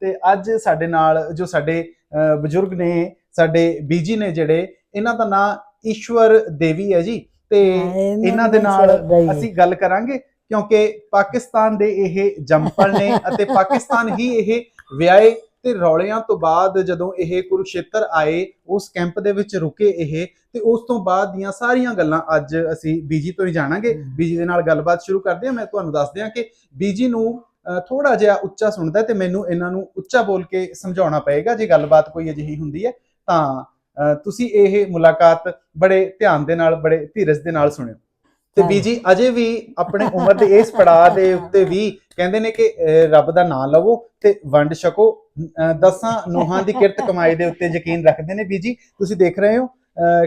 ਤੇ ਅੱਜ ਸਾਡੇ ਨਾਲ ਜੋ ਸਾਡੇ ਬਜ਼ੁਰਗ ਨੇ ਸਾਡੇ ਬੀਜੀ ਨੇ ਜਿਹੜੇ ਇਹਨਾਂ ਦਾ ਨਾਂ ਈਸ਼ਵਰ ਦੇਵੀ ਹੈ ਜੀ। ਤੇ ਇਹਨਾਂ ਦੇ ਨਾਲ ਅਸੀਂ ਗੱਲ ਕਰਾਂਗੇ ਕਿਉਂਕਿ ਪਾਕਿਸਤਾਨ ਦੇ ਇਹ ਜੰਮਪਲ ਨੇ ਅਤੇ ਪਾਕਿਸਤਾਨ ਹੀ ਇਹ ਵਿਆਹੇ ਤੇ ਰੌਲਿਆਂ ਤੋਂ ਬਾਅਦ ਜਦੋਂ ਇਹ ਕੁਰੂਕਸ਼ੇਤਰ ਆਏ ਉਸ ਕੈਂਪ ਦੇ ਵਿੱਚ ਰੁਕੇ ਇਹ ਤੇ ਉਸ ਤੋਂ ਬਾਅਦ ਦੀਆਂ ਸਾਰੀਆਂ ਗੱਲਾਂ ਅੱਜ ਅਸੀਂ ਬੀਜੀ ਤੋਂ ਹੀ ਜਾਣਾਂਗੇ। ਬੀਜੀ ਦੇ ਨਾਲ ਗੱਲਬਾਤ ਸ਼ੁਰੂ ਕਰਦੇ ਹਾਂ। ਮੈਂ ਤੁਹਾਨੂੰ ਦੱਸ ਦਿਆਂ ਕਿ ਬੀਜੀ ਨੂੰ ਥੋੜਾ ਜਿਹਾ ਉੱਚਾ ਸੁਣਦਾ ਤੇ ਮੈਨੂੰ ਇਹਨਾਂ ਨੂੰ ਉੱਚਾ ਬੋਲ ਕੇ ਸਮਝਾਉਣਾ ਪਏਗਾ ਜੇ ਗੱਲਬਾਤ ਕੋਈ ਅਜਿਹੀ ਹੁੰਦੀ ਹੈ ਤਾਂ ਤੁਸੀਂ ਇਹ ਮੁਲਾਕਾਤ ਬੜੇ ਧਿਆਨ ਦੇ ਨਾਲ ਬੜੇ ਧੀਰਜ ਦੇ ਨਾਲ ਸੁਣਿਓ। ਤੇ। ਬੀਜੀ ਅਜੇ ਵੀ ਆਪਣੇ ਉਮਰ ਦੇ ਇਸ ਪੜਾਅ ਦੇ ਉੱਤੇ ਵੀ ਕਹਿੰਦੇ ਨੇ ਕਿ ਰੱਬ ਦਾ ਨਾਮ ਲਵੋ ਤੇ ਵੰਡ ਛਕੋ। ਦਸਾਂ ਨੋਹਾਂ ਦੀ ਕਿਰਤ ਕਮਾਈ ਦੇ ਉੱਤੇ ਯਕੀਨ ਰੱਖਦੇ ਨੇ ਬੀਜੀ। ਤੁਸੀਂ ਦੇਖ ਰਹੇ ਹੋ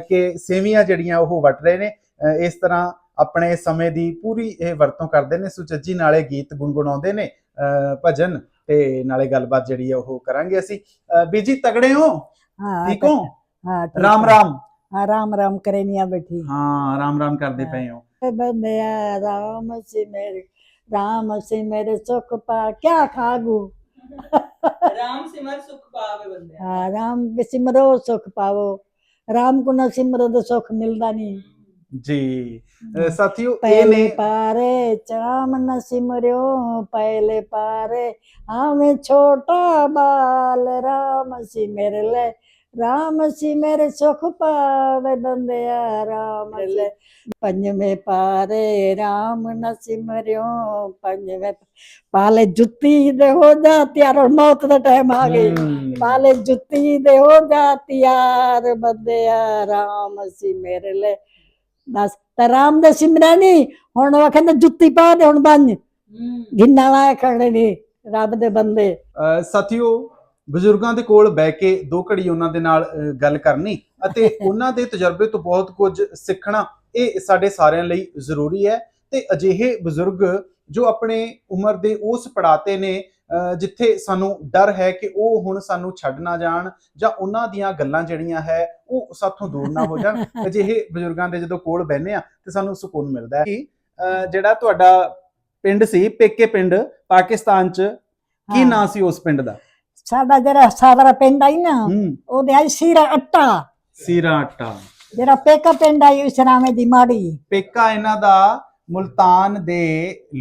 ਕਿ ਸੇਵੀਆਂ ਜਿਹੜੀਆਂ ਉਹ ਵਟ ਰਹੇ ਨੇ ਇਸ ਤਰ੍ਹਾਂ ਆਪਣੇ ਸਮੇਂ ਦੀ ਪੂਰੀ ਇਹ ਵਰਤੋਂ ਕਰਦੇ ਨੇ। ਸੁਚੱਜੀ ਨਾਲੇ ਗੀਤ ਗੁੰਗਣਾਉਂਦੇ ਨੇ ਭਜਨ ਤੇ ਨਾਲੇ ਗੱਲਬਾਤ ਜਿਹੜੀ ਆ ਉਹ ਕਰਾਂਗੇ ਅਸੀਂ। ਬੀਜੀ ਤਗੜੇ ਹੋ? ਠੀਕ ਹੋ? ਹਾਂ ਰਾਮ ਰਾਮ। ਹਾਂ ਰਾਮ ਰਾਮ ਕਰੇ ਨਹੀਂ ਬੈਠੀ। ਹਾਂ ਰਾਮ ਰਾਮ ਕਰਦੇ ਪਏ ਹੋ। ਬੰਦਿਆ ਰਾਮ ਸੀ ਮੇਰੇ ਰਾਮ ਸੀ ਮੇਰੇ ਸੁਖ ਪਾ ਕਿਆ ਖਾਗੂ? ਰਾਮ ਸਿਮਰ ਸੁਖ ਪਾਵੇ ਬੰਦੇ ਹਾਂ ਰਾਮ ਸਿਮਰੋ ਸੁਖ ਪਾਵੋ। ਰਾਮ ਕੋ ਨਾ ਸਿਮਰੋ ਤਾਂ ਸੁਖ ਮਿਲਦਾ ਨਹੀਂ ਜੀ। ਸਾਥੀਓ ਇਹ ਪਹਿਲੇ ਨੇ ਪਾਰੇ ਚਾਮਨ ਸਿਮਰਿਓ ਪਹਿਲੇ ਪਾਰੇ ਆਵੇਂ ਛੋਟਾ ਬਾਲ RAM ਸਿਮਰ ਲੈ। RAM ਸਿਮਰ ਸੁਖ ਪਾਵੇ ਬੰਦਿਆ RAM ਲੈ। ਪੰਜਵੇਂ ਪਾਰੇ RAM ਨ ਸਿਮਰਿਓ ਪੰਜਵੇਂ ਪਾਲੇ ਜੁੱਤੀ ਦੇ ਹੋ ਜਾ ਤਿਆਰ। ਮੌਤ ਦਾ ਟਾਈਮ ਆ ਗਈ। ਹਮ, ਪਾਲੇ ਜੁੱਤੀ ਦੇ ਹੋ ਜਾ ਤਿਆਰ। ਬੰਦਿਆ RAM ਸਿਮਰ ਲੈ। ਬਸ ਤੇ ਰਾਮ ਦੇ ਸਿਮਰਿਆ ਨਹੀਂ ਹੁਣ ਉਹ ਕਹਿੰਦੇ ਜੁੱਤੀ ਪਾ ਦੇ ਹੁਣ ਬੰਨ। ਗਿੰਨਾ ਲਾਇਆ ਖੜੇ ਨੇ ਰੱਬ ਦੇ ਬੰਦੇ। ਸਾਥੀਓ ਬਜ਼ੁਰਗਾਂ ਦੇ ਕੋਲ ਬਹਿ ਕੇ ਦੋ ਘੜੀ ਉਹਨਾਂ ਦੇ ਨਾਲ ਗੱਲ ਕਰਨੀ ਅਤੇ ਉਹਨਾਂ ਦੇ ਤਜਰਬੇ ਤੋਂ ਬਹੁਤ ਕੁਝ ਸਿੱਖਣਾ ਇਹ ਸਾਡੇ ਸਾਰਿਆਂ ਲਈ ਜ਼ਰੂਰੀ ਹੈ। ਤੇ ਅਜਿਹੇ ਬਜ਼ੁਰਗ ਜੋ ਆਪਣੇ ਉਮਰ ਦੇ ਉਸ ਪੜਾਤੇ ਨੇ ਜਿੱਥੇ ਸਾਨੂੰ ਡਰ ਹੈ ਕਿ ਉਹ ਹੁਣ ਸਾਨੂੰ ਛੱਡ ਨਾ ਜਾਣ ਜਾਂ ਉਹਨਾਂ ਦੀਆਂ ਗੱਲਾਂ ਜਿਹੜੀਆਂ ਹੈ ਉਹ ਸਾਥੋਂ ਦੂਰ ਨਾ ਹੋ ਜਾਣ। ਅਜਿਹੇ ਬਜ਼ੁਰਗਾਂ ਦੇ ਜਦੋਂ ਕੋਲ ਬਹਿੰਦੇ ਆ ਤੇ ਸਾਨੂੰ ਸਕੂਨ ਮਿਲਦਾ ਹੈ ਕਿ ਜਿਹੜਾ ਤੁਹਾਡਾ ਪਿੰਡ ਸੀ ਪੇਕੇ ਪਿੰਡ ਪਾਕਿਸਤਾਨ ਚ ਕੀ। ਨਾਂ ਸੀ ਉਸ ਪਿੰਡ ਦਾ? ਸਾਡਾ ਜਿਹੜਾ ਸਾਵਰਾ ਪਿੰਡ ਆਈ ਨਾ ਉਹਦੇ ਆਈ ਸੀਰਾ ਅੱਟਾ ਸੀਰਾ ਆਟਾ। ਜਿਹੜਾ ਪੇਕਾ ਪਿੰਡ ਆਈ ਇਸਰਾਮੇ ਦੀ ਮਾੜੀ। ਪੇਕਾ ਇਹਨਾਂ ਦਾ ਮੁਲਤਾਨ ਦੇ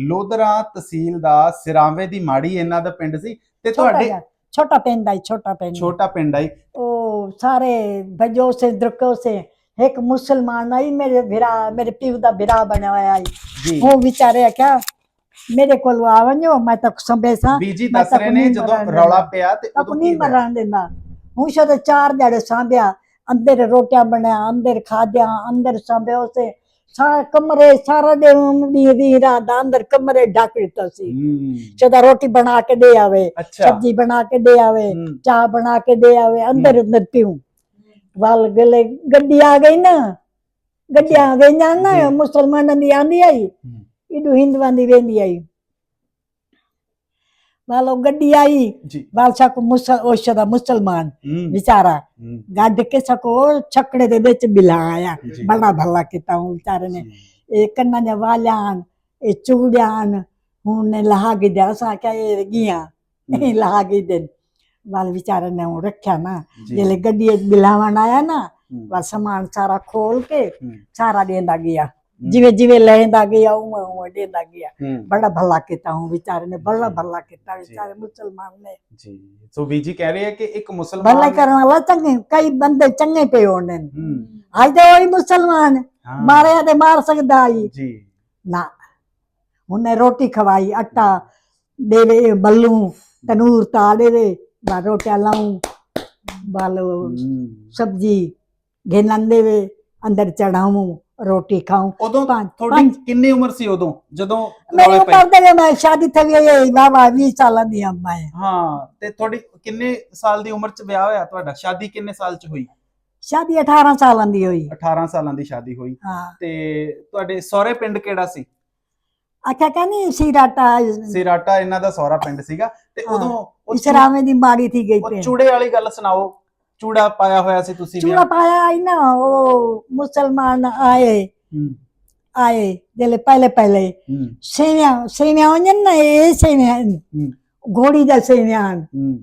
ਲੋਧਰਾ ਤਹਿਸੀਲ ਦਾ ਸਿਰਾਵੇ ਦੀ ਮਾੜੀ ਇਹਨਾਂ ਦਾ ਪਿੰਡ ਸੀ ਤੇ ਛੋਟਾ ਤੁਹਾਡੇ ਜਿਹਾ, ਛੋਟਾ ਪਿੰਡ ਆਈ ਛੋਟਾ ਪਿੰਡ। ਛੋਟਾ ਪਿੰਡ ਆਈ ਉਹ ਸਾਰੇ ਭਜੋ ਸੇ ਦਰਕੋ ਸੇ ਇੱਕ ਮੁਸਲਮਾਨ ਆਈ ਮੇਰੇ ਭਰਾ ਮੇਰੇ ਪਿਓ ਦਾ ਭਰਾ ਬਣਿਆ ਹੋਇਆ ਆਈ ਜੀ। ਉਹ ਵਿਚਾਰੇ ਕਿਆ ਮੇਰੇ ਕੋਲ ਆਵਣੋ ਮੈਂ ਤਾਂ ਸੰਭੇਸਾਂ ਬੀਜੀ ਮੈਂ ਦੱਸ ਤਾਂ ਰਹੇ ਨੇ ਜਦੋਂ ਮਰਨ ਰੌਲਾ ਦੇਣਾ। ਪਿਆ ਤੇ ਉਦੋਂ ਆਪਣੀ ਕੀ ਹੋਇਆ? ਮਰਨ ਦਿੰਦਾ। ਹੁਣ ਸ਼ਦ ਚਾਰ ਦਿਹਾੜੇ ਸਾਂਭਿਆ ਅੰਦਰ ਰੋਟੀਆਂ ਬਣਿਆ ਅੰਦਰ ਖਾਦਿਆ ਅੰਦਰ ਸਾਂਭਿਆ ਉਸੇ। ਸਾਰਾ ਕਮਰੇ ਸਾਰਾ ਦੀ ਦੀ ਰਾਤ ਅੰਦਰ ਕਮਰੇ ਢੱਕ ਦਿੱਤਾ ਸੀ। ਹੂੰ। ਜਦੋਂ ਰੋਟੀ ਬਣਾ ਕੇ ਦੇ ਆਵੇ ਸਬਜ਼ੀ ਬਣਾ ਕੇ ਦੇ ਆਵੇ ਚਾਹ ਬਣਾ ਕੇ ਦੇ ਆਵੇ ਅੰਦਰ ਅੰਦਰ ਪੀਉ। ਵੱਲ ਗਲੇ ਗੱਡੀ ਆ ਗਈ ਨਾ। ਗੱਡੀ ਆ ਗਈ ਨਾ। ਮੁਸਲਮਾਨਾਂ ਦੀ ਆਂਦੀ ਆਈ। ਇਡੂ ਹਿੰਦੂਆਂ ਦੀ ਵਾਲੋ ਗੱਡੀ ਆਈ। ਬਾਦਸ਼ਾਹ ਕੋ ਮੁਸਲ ਉਸ ਦਾ ਮੁਸਲਮਾਨ ਵਿਚਾਰਾ ਗੱਡ ਕੇ ਸਕੋ ਛਕੜੇ ਦੇ ਵਿੱਚ ਬਿਲਾ ਆਇਆ। ਜੀ। ਬੜਾ ਭਲਾ ਕੀਤਾ ਉਹ ਵਿਚਾਰੇ ਨੇ। ਜੀ, ਇਹ ਕੰਨਾਂ ਦੇ ਵਾਲਿਆਂ ਇਹ ਚੂੜਿਆਂ ਹੁਣ ਨੇ ਲਹਾ ਕੇ ਦਿਆ ਸਾ ਕਿ ਇਹ ਗੀਆਂ। ਇਹ ਲਹਾ ਕੇ ਦੇ। ਵਾਲ ਵਿਚਾਰੇ ਨੇ ਉਹ ਰੱਖਿਆ ਨਾ। ਜੀ, ਜਿਹੜੇ ਨਾ ਹੂੰ, ਵਾ ਹੂੰ, ਹੂੰ, ਜਿਵੇਂ ਜਿਵੇਂ ਲੈਂਦਾ ਗਿਆ ਉਹ ਉਹ ਦੇਂਦਾ ਗਿਆ। ਹੂੰ, ਬੜਾ ਭਲਾ ਕੀਤਾ ਉਹ ਵਿਚਾਰੇ ਨੇ ਬੜਾ ਜੀ। ਭਲਾ ਕੀਤਾ ਜੀ। ਵਿਚਾਰੇ ਮੁਸਲਮਾਨ ਨੇ। ਜੀ। ਸੋ ਬੀਜੀ ਕਹਿ ਰਹੇ ਆ ਕਿ ਇੱਕ ਮੁਸਲਮਾਨ ਕਰਨ ਵਾਲਾ ਚੰਗੇ ਕਈ ਬੰਦੇ ਚੰਗੇ ਪਏ ਹੋਣੇ ਨੇ। ਹੂੰ, ਅੱਜ ਤੇ ਉਹੀ ਮੁਸਲਮਾਨ। ਹਾਂ, ਮਾਰਿਆ ਤੇ ਮਾਰ ਨਾ ਰੋਟੀ ਤਾ ਖਾਉਂ ਉਦੋਂ ਤੁਹਾਡੀ ਕਿੰਨੀ ਉਮਰ ਸੀ ਉਦੋਂ ਜਦੋਂ ਮੇਰੀ ਉਮਰ ਦੇ ਮੈਂ ਸ਼ਾਦੀ ਥਈ ਹੋਈ ਬਾਬਾ 20 ਸਾਲਾਂ ਦੀ ਅੰਮਾ ਹੈ ਹਾਂ ਤੇ ਤੁਹਾਡੀ ਕਿੰਨੇ ਸਾਲ ਦੀ ਉਮਰ ਚ ਵਿਆਹ ਹੋਇਆ ਤੁਹਾਡਾ? ਸ਼ਾਦੀ ਕਿੰਨੇ ਸਾਲ ਚ ਹੋਈ? ਸ਼ਾਦੀ 18 ਸਾਲਾਂ ਦੀ ਹੋਈ। 18 ਸਾਲਾਂ ਦੀ ਸ਼ਾਦੀ ਹੋਈ। ਹਾਂ। ਤੇ ਤੁਹਾਡੇ ਸਹੁਰੇ ਪਿੰਡ ਕਿਹੜਾ ਸੀ? ਆਖਿਆ ਕਹਿੰਦੀ ਸੀਰਾਟਾ। ਸਿਰਾਟਾ ਇਹਨਾਂ ਦਾ ਸਹੁਰਾ ਪਿੰਡ ਸੀਗਾ। ਤੇ। ਉਦੋਂ ਉਹ ਇਸਰਾਮੇ ਦੀ ਮਾੜੀ ਥੀ ਗਈ ਉਹ ਤੇ ਚੂੜੇ ਵਾਲੀ ਗੱਲ ਸੁਣਾਓ। ਚੂੜਾ ਪਾਇਆ ਹੋਇਆ ਸੀ ਤੁਸੀਂ ਚੂੜਾ ਪਾਇਆ ਆਈ ਨਾ ਉਹ ਮੁਸਲਮਾਨ ਆਏ। ਹੂੰ, ਆਏ ਜਿਹੜੇ ਪਹਿਲੇ ਪਹਿਲੇ। ਹੂੰ, ਸੇਵਿਆਂ ਸੇਵਿਆਂ ਹੋਈਆਂ ਨਾ ਇਹ ਸੇਵਿਆਂ ਹੂੰ। ਘੋੜੀ ਦੇ ਸੇਵਿਆਂ ਹੂੰ।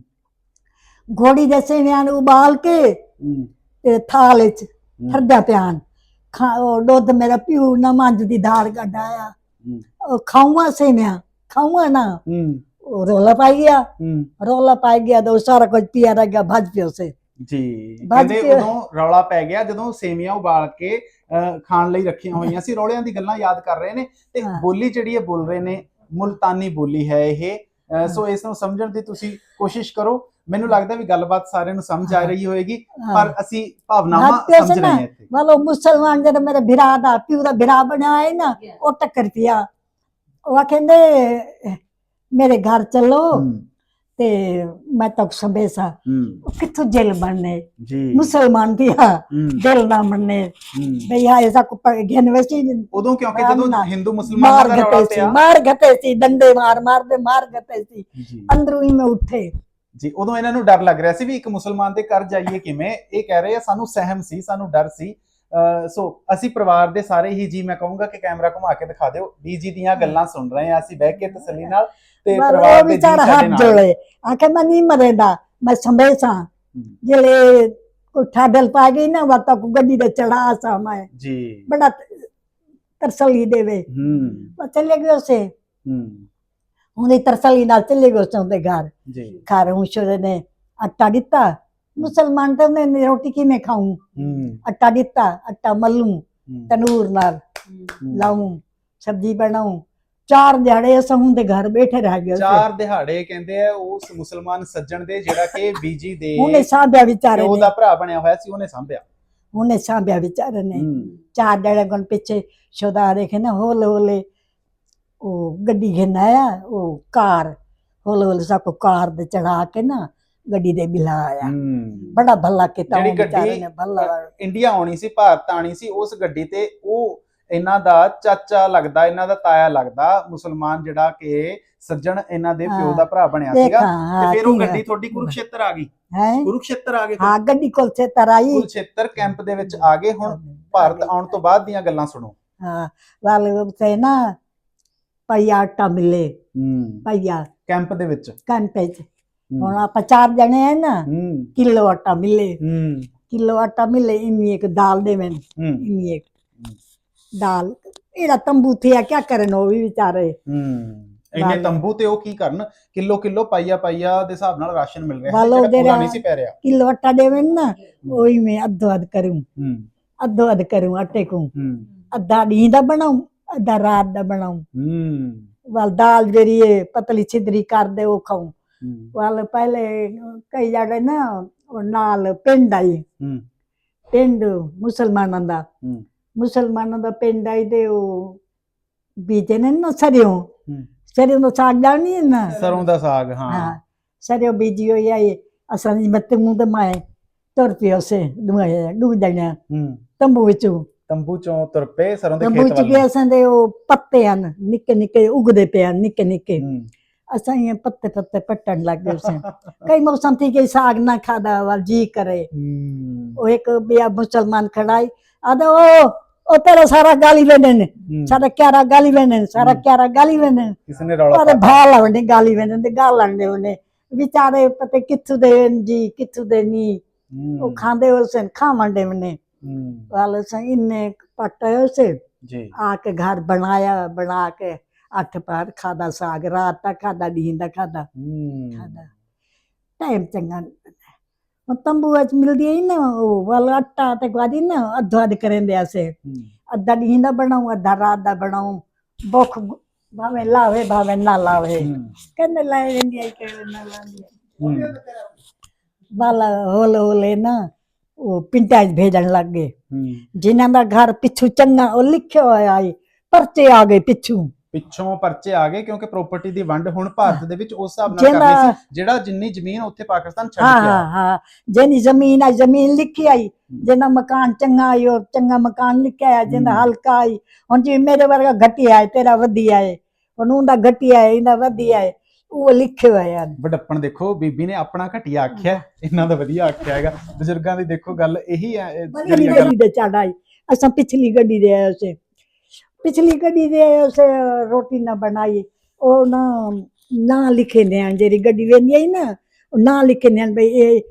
ਘੋੜੀ ਦੇ ਸੇਵਿਆਂ ਨੂੰ ਉਬਾਲ ਕੇ ਹੂੰ। ਤੇ ਥਾਲ ਵਿੱਚ ਹੂੰ, ਠਰਦਾ ਪਿਆਨ। ਖਾ ਉਹ ਦੁੱਧ ਮੇਰਾ ਪਿਓ ਨਾ ਮੰਜ ਦੀ ਧਾਰ ਕੱਢਾਇਆ ਹੂੰ, ਉਹ ਖਾਊਆ ਸੇਵਿਆਂ ਖਾਊਆ ਨਾ। ਹੂੰ। ਉਹ ਰੋਲਾ ਪਾਈ ਗਿਆ। ਹੂੰ। ਰੋਲਾ ਪਾਈ ਗਿਆ ਤਾਂ ਸਾਰਾ ਕੁਝ ਪਿਆ ਰਹਿ ਗਿਆ ਭੱਜ ਪਿਓ ਸੇ ਜੀ। ਕਹਿੰਦੇ ਕੇ- ਉਦੋਂ ਰੌਲਾ ਪੈ ਗਿਆ ਜਦੋਂ ਸੇਵੀਆਂ ਉਬਾਲ ਕੇ ਅਹ, ਖਾਣ ਲਈ ਰੱਖੀਆਂ ਹੋਈਆਂ ਸੀ। ਰੌਲਿਆਂ ਦੀ ਗੱਲਾਂ ਯਾਦ ਕਰ ਰਹੇ ਨੇ ਤੇ ਹਾਂ। ਬੋਲੀ ਜਿਹੜੀ ਇਹ ਬੋਲ ਰਹੇ ਨੇ ਮੁਲਤਾਨੀ ਬੋਲੀ ਹੈ ਇਹ। ਅਹ, ਸੋ ਇਸ ਨੂੰ ਸਮਝਣ ਦੀ ਤੁਸੀਂ ਕੋਸ਼ਿਸ਼ ਕਰੋ। ਮੈਨੂੰ ਲੱਗਦਾ ਵੀ ਗੱਲਬਾਤ ਸਾਰਿਆਂ ਨੂੰ ਸਮਝ ਆ। ਰਹੀ ਹੋਏਗੀ। ਪਰ ਅਸੀਂ ਭਾਵਨਾਵਾਂ ਸਮਝ ਰਹੇ। ਹਾਂ ਇੱਥੇ। ਵਾਲੋ ਮੁਸਲਮਾਨ ਜਿਹੜਾ ਮੇਰੇ ਭਰਾ ਦਾ ਪਿਓ ਦਾ ਭਰਾ ਬਣਿਆ ਹੈ ਨਾ ਉਹ ਟੱਕਰ ਪਿਆ। ਉਹ ਕਹਿੰਦੇ ਮੇਰੇ ਘਰ ਚੱਲੋ। ਤੇ ਮੈਂ ਤਾਂ ਸੰਬੇਸਾ ਹੂੰ। ਉਹ ਕਿੱਥੋਂ ਜੇਲ ਬਣਨੇ? ਜੀ। ਮੁਸਲਮਾਨ ਦਿਆ ਹੂੰ, ਜੇਲ ਨਾ ਬਣਨੇ ਹੂੰ। ਬਈ ਹਾਂ ਐਸਾ ਕੋ ਗਿਨ ਵਸੀ ਉਦੋਂ ਕਿਉਂਕਿ ਜਦੋਂ ਹਿੰਦੂ ਮੁਸਲਮਾਨਾਂ ਦਾ ਸੀ ਪਿਆ। ਮਾਰ ਗਤੇ ਸੀ ਡੰਡੇ ਮਾਰ ਮਾਰ ਦੇ ਮਾਰ ਗਤੇ ਸੀ। ਜੀ। ਅੰਦਰੋਂ ਹੀ ਮੈਂ ਉੱਠੇ। ਜੀ ਉਦੋਂ ਇਹਨਾਂ ਨੂੰ ਡਰ ਲੱਗ ਰਿਹਾ ਸੀ ਵੀ ਇੱਕ ਮੁਸਲਮਾਨ ਦੇ ਘਰ ਜਾਈਏ ਕਿਵੇਂ? ਇਹ ਕਹਿ ਰਹੇ ਆ ਸਾਨੂੰ ਸਹਿਮ ਸੀ ਸਾਨੂੰ ਡਰ ਸੀ। ਅਹ ਸੋ ਅਸੀਂ ਪਰਿਵਾਰ ਦੇ ਸਾਰੇ ਹੀ ਜੀ ਮੈਂ ਕਹੂੰਗਾ ਕਿ ਕੈਮਰਾ ਘੁਮਾ ਕੇ ਦਿਖਾ ਦਿਓ। ਬੀਜੀ ਦੀਆਂ ਗੱਲਾਂ ਸੁਣ ਰਹੇ ਆ ਅਸੀਂ ਬਹਿ ਕੇ ਤਸੱਲੀ ਨਾਲ ਤੇ ਪਰ ਪਰਿਵਾਰ ਉਹ ਦੇ ਵਿਚਾਰਾ ਸਾਡੇ ਹੱਥ ਨਾਲ। ਜੋੜੇ ਆਖੇ ਮੈਂ ਨਹੀਂ ਮਰੇਦਾ ਮੈਂ ਸੰਭੇਸਾ ਜਿਹੜੇ ਕੋਈ ਠਾਡਲ ਪਾ ਗਈ ਨਾ ਗੱਡੀ ਚੜਾ ਸਾ ਮੈਂ। ਜੀ। ਬੜਾ ਤਰਸਲੀ ਦੇਵੇ ਹੂੰ। ਉਹ ਚਲੇ ਗਏ ਉਸੇ। ਹੂੰ। ਉਹਨੇ ਤਰਸਲੀ ਨਾਲ ਚਲੇ ਗਏ ਉਸੇ ਉਹਦੇ ਘਰ। ਜੀ। ਘਰ ਉਸੇ ਨੇ ਆਟਾ ਦਿੱਤਾ। ਮੁਸਲਮਾਨ ਤਾਂ ਉਹਨੇ ਰੋਟੀ ਕਿਵੇਂ ਖਾਊਂ? ਹੂੰ। ਆਟਾ ਦਿੱਤਾ ਆਟਾ ਮੱਲੂ ਹੂੰ, ਤਨੂਰ ਨਾਲ ਹੂੰ। ਲਾਉਂ ਸਬਜ਼ੀ ਬਣਾਉਂ ਚਾਰ ਦਿਹਾੜੇ ਅਸਾਂ ਉਹਦੇ ਘਰ ਬੈਠੇ ਰਹਿ ਗਏ ਚਾਰ ਦਿਹਾੜੇ ਕਹਿੰਦੇ ਆ ਉਸ ਮੁਸਲਮਾਨ ਸੱਜਣ ਦੇ ਜਿਹੜਾ ਕਿ ਬੀਜੀ ਦੇ ਉਹਨੇ ਸਾਂਭਿਆ ਵਿਚਾਰੇ ਨੇ। ਉਹਦਾ ਭਰਾ ਬਣਿਆ ਹੋਇਆ ਸੀ ਉਹਨੇ ਸੰਭਿਆ। ਉਹਨੇ ਸਾਂਭਿਆ ਵਿਚਾਰੇ ਨੇ। ਚਾਰ ਦਿਹਾੜੇ ਕੋਲ ਪਿੱਛੇ ਸ਼ੋਦਾ ਦੇਖੇ ਨਾ ਹੋਲੇ ਹੋਲੇ ਉਹ ਗੱਡੀ ਘਿਨ ਆਇਆ ਉਹ ਕਾਰ ਹੋਲੇ ਹੋਲੇ ਸਭ ਕੋ ਕਾਰ ਦੇ ਚੜਾ ਕੇ ਨਾ ਗੱਡੀ ਦੇ ਬਿਲਾ ਆਇਆ। ਬੜਾ ਭੱਲਾ ਕੀਤਾ ਉਹ ਵਿਚਾਰੇ ਨੇ ਭੱਲਾ। ਇੰਡੀਆ ਆਉਣੀ ਸੀ ਭਾਰਤ ਆਣੀ ਸੀ ਉਸ ਗੱਡੀ ਤੇ ਉਹ ਇਹਨਾਂ ਦਾ ਚਾਚਾ ਲੱਗਦਾ ਇਹਨਾਂ ਦਾ ਤਾਇਆ ਲੱਗਦਾ ਮੁਸਲਮਾਨ ਜਿਹੜਾ ਕਿ ਸੱਜਣ ਇਹਨਾਂ ਦੇ ਪਿਓ। ਦਾ ਭਰਾ ਬਣਿਆ ਸੀਗਾ। ਤੇ ਫਿਰ ਉਹ ਗੱਡੀ ਤੁਹਾਡੀ ਕੁਰੂਕਸ਼ੇਤਰ ਆ ਗਈ। ਹੈ? ਕੁਰੂਕਸ਼ੇਤਰ ਆ ਗਏ। ਹਾਂ ਗੱਡੀ ਕੋਲ ਸੇ ਤਰਾਈ ਕੁਰੂਕਸ਼ੇਤਰ ਕੈਂਪ ਦੇ ਵਿੱਚ ਆ ਗਏ। ਹੁਣ ਭਾਰਤ ਆਉਣ ਤੋਂ ਬਾਅਦ ਦੀਆਂ ਗੱਲਾਂ ਸੁਣੋ। ਹਾਂ ਵਾਲੇ ਉੱਤੇ ਨਾ ਪਈਆ ਆਟਾ ਮਿਲੇ। ਹੂੰ। ਪਈਆ ਕੈਂਪ ਦੇ ਵਿੱਚ। ਘੰਟੇ ਚ ਹੂੰ, ਹੁਣ ਆਪਾਂ ਚਾਰ ਜਣੇ ਹੈ ਨਾ ਹੂੰ। ਕਿਲੋ ਆਟਾ ਮਿਲੇ। ਹੂੰ। ਕਿਲੋ ਆਟਾ ਮਿਲੇ ਇੰਨੀ ਇੱਕ ਦਾਲ ਦੇਵਨ ਹੂੰ। ਇੰਨੀ ਇੱਕ। ਦਾਲ ਇਹਦਾ ਤੰਬੂ ਥੇ ਆ ਕਿਆ ਕਰਨ ਉਹ ਵੀ ਵਿਚਾਰੇ। ਹੂੰ ਇੰਨੇ। ਤੰਬੂ ਤੇ ਉਹ ਕੀ ਕਰਨ? ਕਿਲੋ ਕਿਲੋ ਪਾਈਆ ਪਾਈਆ ਦੇ ਹਿਸਾਬ ਨਾਲ ਰਾਸ਼ਨ ਮਿਲ ਰਿਹਾ। ਵਾਲੋ ਜਿਹੜਾ ਪੂਰਾ ਨਹੀਂ ਸੀ ਪੈ ਰਿਹਾ। ਕਿਲੋ ਆਟਾ ਦੇਵਨ ਨਾ ਉਹੀ ਮੈਂ ਅੱਧੋ ਅੱਧ ਕਰੂੰ। ਹੂੰ। ਅੱਧੋ ਅੱਧ ਕਰੂੰ ਆਟੇ ਕੋ। ਹੂੰ। ਅੱਧਾ ਨੀਂਦ ਦਾ ਬਣਾਉਂ ਅੱਧਾ ਰਾਤ ਦਾ ਬਣਾਉਂ। ਹੂੰ। ਵਾਲ ਦਾਲ ਜਿਹੜੀ ਹੈ ਪਤਲੀ ਛਿਦਰੀ ਕਰਦੇ ਉਹ ਖਾਉਂ। ਹੂੰ। ਵਾਲ ਪਹਿਲੇ ਕਈ ਜੜੇ ਨਾ ਉਹ ਨਾਲ ਪਿੰਡ ਆਈ। ਹੂੰ। ਪਿੰਡ ਮੁਸਲਮਾਨਾਂ ਦਾ। ਹੂੰ। ਮੁਸਲਮਾਨਾਂ ਦਾ ਪਿੰਡ ਆਈ ਤੇ ਉਹ ਬੀਜੇ ਨੇ ਨਾ ਸਰਿਓ। ਹੂੰ। ਸਰਿਓ ਦਾ ਸਾਗ ਜਾਣੀ ਨਾ ਸਰੋਂ ਦਾ ਸਾਗ ਹਾਂ। ਹਾਂ ਸਰਿਓ ਬੀਜੀ ਹੋਈ ਆਈ ਅਸਾਂ ਦੀ ਮੱਤੇ ਮੂੰਹ ਦੇ ਮਾਏ ਤੁਰ ਪਿਓ ਸੇ ਦੁਆਏ ਡੁੱਬ ਜਾਣਾ ਹੂੰ। ਤੰਬੂ ਵਿੱਚੋਂ। ਤੰਬੂ ਚੋਂ ਤੁਰ ਪਏ ਸਰੋਂ ਦੇ ਤੰਬੂ ਖੇਤ ਚ ਵੱਲ ਗਏ ਅਸਾਂ ਦੇ ਉਹ ਪੱਤੇ ਹਨ ਨਿੱਕੇ ਨਿੱਕੇ ਉਗਦੇ ਪਏ ਹਨ ਨਿੱਕੇ ਨਿੱਕੇ। ਹੂੰ। ਅਸਾਂ ਇਹ ਪੱਤੇ ਪੱਤੇ ਪੱਟਣ ਲੱਗ ਗਏ ਉਸੇ। ਕਈ ਮੌਸਮ ਥੀ ਕਿ ਸਾਗ ਨਾ ਖਾਦਾ ਵਾਲ ਜੀ ਹੂੰ। ਉਹ ਇੱਕ ਬਿਆ ਮੁਸਲਮਾਨ ਖੜਾਈ ਆਦਾ ਉਹ ਉਹ ਤੇਰਾ ਸਾਰਾ ਗਾਲੀ ਵੇਂਦੇ ਨੇ ਸਾਡਾ ਕਿਆਰਾ ਗਾਲੀ ਵੇਂਦੇ ਨੇ ਸਾਰਾ ਕਿਆਰਾ ਗਾਲੀ ਵੇਂਦੇ ਨੇ। ਕਿਸੇ ਨੇ ਰੌਲਾ ਉਹਦੇ ਭਾਲ ਲਾਉਂਦੇ ਗਾਲੀ ਵੇਂਦੇ ਤੇ ਗਾਲ ਲਾਉਂਦੇ ਉਹਨੇ ਵਿਚਾਰੇ ਪਤੇ ਕਿੱਥੋਂ ਦੇ ਜੀ ਕਿੱਥੋਂ ਦੇ ਨਹੀਂ ਉਹ ਖਾਂਦੇ ਉਸਨ ਖਾਵਣ ਦੇ ਮਨੇ ਵਾਲੇ ਸੰ ਇੰਨੇ ਪਟੇ ਉਸੇ ਜੀ। ਆ ਕੇ ਘਰ ਬਣਾਇਆ ਬਣਾ ਕੇ ਅੱਠ ਪਾਰ ਖਾਦਾ ਸਾਗ ਰਾਤ ਦਾ ਖਾਦਾ ਦੀਨ ਦਾ ਖਾਦਾ। ਖਾਦਾ। ਟਾਈਮ ਚੰਗਾ ਤੰਬੂ ਵਿੱਚ ਮਿਲਦੀ ਹੈ ਨਾ ਉਹ ਵਾਲਾ ਆਟਾ ਤੇ ਗਵਾਦੀ ਨਾ ਅੱਧਾ ਅੱਧ ਕਰਨ ਦੇ ਆਸੇ ਹੂੰ, ਅੱਧਾ ਦਿਨ ਦਾ ਬਣਾਉ ਅੱਧਾ ਰਾਤ ਦਾ ਬਣਾਉ। ਭੁੱਖ ਭਾਵੇਂ ਲਾਵੇ ਭਾਵੇਂ ਨਾ ਲਾਵੇ। ਹੂੰ, ਕਹਿੰਦੇ ਲੈ ਲੈਂਦੀ ਆਈ ਕਿ ਨਾ ਲਾਉਂਦੀ ਹੂੰ, ਵਾਲਾ ਹੋਲੇ ਹੋਲੇ ਨਾ ਉਹ ਪਿੰਡਾਂ 'ਚ ਭੇਜਣ ਲੱਗ ਗਏ। ਹੂੰ। ਜਿਨ੍ਹਾਂ ਦਾ ਘਰ ਪਿੱਛੂ ਚੰਗਾ ਉਹ ਲਿਖਿਆ ਹੋਇਆ ਏ ਪਰਚੇ ਆ ਗਏ ਪਿੱਛੂ। ਪਿੱਛੋਂ ਪਰਚੇ ਆ ਗਏ ਕਿਉਂਕਿ ਪ੍ਰਾਪਰਟੀ ਦੀ ਵੰਡ ਹੁਣ ਭਾਰਤ ਦੇ ਵਿੱਚ ਉਸ ਹਿਸਾਬ ਨਾਲ ਕਰਨੀ ਸੀ। ਜਿਹੜਾ ਜਿੰਨੀ ਜ਼ਮੀਨ ਉੱਥੇ ਪਾਕਿਸਤਾਨ ਛੱਡ ਹਾਂ ਕੇ ਹਾਂ ਹਾਂ। ਜਿਹਨੀ ਜ਼ਮੀਨ ਆ ਜ਼ਮੀਨ ਲਿਖੀ ਆਈ। ਜਿਹਦਾ ਮਕਾਨ ਚੰਗਾ ਆਈ ਉਹ ਚੰਗਾ ਮਕਾਨ ਲਿਖਿਆ ਜਿਹਦਾ ਹਮ। ਹਲਕਾ ਆਈ। ਹੁਣ ਜੀ ਮੇਰੇ ਵਰਗਾ ਘਟਿਆ ਹੈ ਤੇਰਾ ਵਧੀਆ ਹੈ ਉਹਨੂੰ ਦਾ ਘਟਿਆ ਹੈ ਇਹਦਾ ਵਧੀਆ ਹੈ ਉਹ ਲਿਖੇ ਹੋਏ ਹਨ। ਵਡੱਪਣ ਦੇਖੋ ਬੀਬੀ ਨੇ ਆਪਣਾ ਘਟੀਆ ਆਖਿਆ। ਇਹਨਾਂ ਦਾ ਵਧੀਆ ਆਖਿਆ ਹੈਗਾ। ਬਜ਼ੁਰਗਾਂ ਦੀ ਦੇਖੋ ਗੱਲ ਇਹੀ ਹੈ ਜਿਹੜੀਆਂ ਗੱਲਾਂ- ਗੱਡੀ ਦੇ ਚੜਾਈ ਅਸਾਂ ਪਿਛਲੀ ਗੱਡੀ ਦੇ ਆਏ ਉਸੇ ਪਿਛਲੀ ਗੱਡੀ ਦੇ ਉਸੇ ਰੋਟੀ ਨਾ ਬਣਾਈ ਉਹ ਨਾ ਨਾਂ ਲਿਖੇ ਨੇ ਜਿਹੜੀ ਗੱਡੀ ਵੇਂਦੀ ਆਈ ਨਾ ਉਹ ਨਾਂ ਲਿਖੇ ਨੇ ਬਈ ਇਹ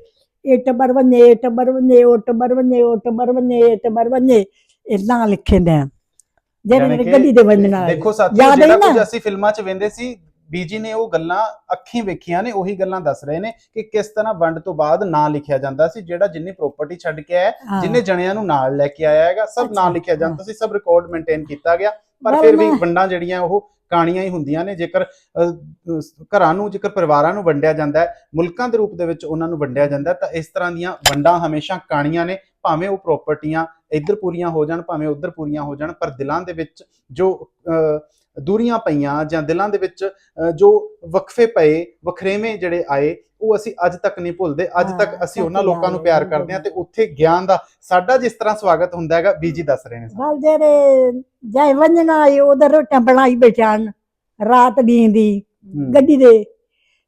ਇਹ ਟੱਬਰ ਵੰਨੇ ਇਹ ਟੱਬਰ ਵੰਨੇ ਉਹ ਟੱਬਰ ਵੰਨੇ ਉਹ ਟੱਬਰ ਵੰਨੇ ਇਹ ਟੱਬਰ ਵੰਨੇ ਇਹ ਨਾਂ ਲਿਖੇ ਨੇ ਜਿਹੜੇ ਗੱਡੀ ਦੇ ਵੰਜਣਾ ਦੇਖੋ ਸਾਥੀਓ ਜਿਹੜਾ? ਕੁਝ ਅਸੀਂ ਫਿਲਮਾਂ 'ਚ ਵੇਂਦੇ ਸੀ ਬੀਜੀ ਨੇ ਉਹ ਗੱਲਾਂ ਅੱਖੀਂ ਵੇਖੀਆਂ ਨੇ ਉਹੀ ਗੱਲਾਂ ਦੱਸ ਰਹੇ ਨੇ ਕਿ ਕਿਸ ਤਰ੍ਹਾਂ ਵੰਡ ਤੋਂ ਬਾਅਦ ਨਾਂ ਲਿਖਿਆ ਜਾਂਦਾ ਸੀ ਜਿਹੜਾ ਜਿੰਨੀ ਪ੍ਰਾਪਰਟੀ ਛੱਡ ਕੇ ਆਇਆ। ਜਿੰਨੇ ਜਣਿਆਂ ਨੂੰ ਨਾਲ ਲੈ ਕੇ ਆਇਆ ਹੈਗਾ ਸਭ ਨਾਂ ਲਿਖਿਆ ਜਾਂਦਾ। ਸੀ ਸਭ ਰਿਕਾਰਡ ਮੇਨਟੇਨ ਕੀਤਾ ਗਿਆ ਪਰ ਫਿਰ ਵੀ ਵੰਡਾਂ ਜਿਹੜੀਆਂ ਉਹ ਕਾਣੀਆਂ ਹੀ ਹੁੰਦੀਆਂ ਨੇ ਜੇਕਰ ਘਰਾਂ ਨੂੰ ਜੇਕਰ ਪਰਿਵਾਰਾਂ ਨੂੰ ਵੰਡਿਆ ਜਾਂਦਾ ਹੈ ਮੁਲਕਾਂ ਦੇ ਰੂਪ ਦੇ ਵਿੱਚ ਉਹਨਾਂ ਨੂੰ ਵੰਡਿਆ ਜਾਂਦਾ ਤਾਂ ਇਸ ਤਰ੍ਹਾਂ ਦੀਆਂ ਵੰਡਾਂ ਹਮੇਸ਼ਾ ਕਾਣੀਆਂ ਨੇ ਭਾਵੇਂ ਉਹ ਪ੍ਰਾਪਰਟੀਆਂ ਇੱਧਰ ਪੂਰੀਆਂ ਹੋ ਜਾਣ ਭਾਵੇਂ ਉੱਧਰ ਪੂਰੀਆਂ ਹੋ ਜਾਣ ਪਰ ਦਿਲਾਂ ਦੇ ਵਿੱਚ ਜੋ ਦੂਰੀਆਂ ਪਈਆਂ ਜਾਂ ਦਿਲਾਂ ਦੇ ਵਿੱਚ ਜੋ ਵਕਫੇ ਪਏ ਵਖਰੇਵੇਂ ਜਿਹੜੇ ਆਏ ਉਹ ਅਸੀਂ ਅੱਜ ਤੱਕ ਨਹੀਂ ਭੁੱਲਦੇ। ਅੱਜ ਤੱਕ ਅਸੀਂ ਉਹਨਾਂ ਲੋਕਾਂ ਨੂੰ ਪਿਆਰ ਕਰਦੇ ਹਾਂ ਤੇ ਉੱਥੇ ਗਿਆਨ ਦਾ ਸਾਡਾ ਜਿਸ ਤਰ੍ਹਾਂ ਸਵਾਗਤ ਹੁੰਦਾ ਹੈਗਾ ਬੀਜੀ ਦੱਸ ਰਹੇ ਨੇ ਸਾਨੂੰ। ਜਿਹੜੇ ਜਾਇ ਵੰਜਣਾ ਆਈ ਉਧਰ ਰੋਟੀਆਂ ਬਣਾਈ ਬੈਠਾਨ ਰਾਤ ਦੀ ਹੂੰ। ਗੱਡੀ ਦੇ।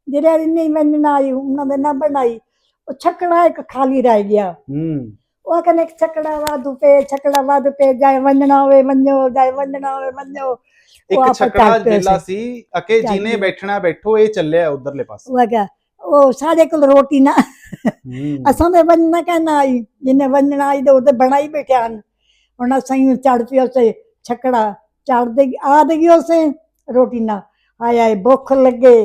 ਜਿਹੜੇ ਨਹੀਂ ਵੰਜਣਾ ਆਈ ਉਹਨਾਂ ਦੇ ਨਾ ਬਣਾਈ। ਉਹ ਛੱਕੜਾ ਇੱਕ ਖਾਲੀ ਰਹਿ ਗਿਆ। ਹੂੰ। ਉਹ ਕਹਿੰਦੇ ਛੱਕੜਾ ਵਾਧੂ ਪੇ ਛੱਕੜਾ ਵਾਧੂ ਪੇ ਜਾਇ ਵੰਜਣਾ ਹੋਵੇ ਮੰਨੋ ਜਾਇ ਵੰਜਣਾ ਹੋਵੇ ਮੰਨੋ ਇੱਕ ਛਕੜਾ ਵੇਲਾ ਸੀ। ਅਕੇ ਚੱਕ। ਬੈਠਣਾ ਬੈਠੋ ਇਹ ਚੱਲਿਆ ਉਧਰਲੇ ਪਾਸੇ ਕਿਹਾ ਉਹ ਸਾਡੇ ਕੋਲ ਰੋਟੀ ਨਾ। ਅਸਾਂ ਦੇ ਵੰਜਣਾ ਕਹਿਣਾ ਆਈ ਜਿੰਨੇ ਵੰਜਣਾ ਆਈ ਤੇ ਉਹਦੇ ਬਣਾਈ ਬੈਠਾਨ ਹੁਣ ਅਸਾਂ ਚੜ ਪਿਓ ਸੇ ਛੱਕੜਾ ਚੜ ਦੇ ਆ ਦੇ ਗਿਓ ਸੇ ਰੋਟੀ ਨਾ ਆਏ ਆਏ ਭੁੱਖ ਲੱਗੇ।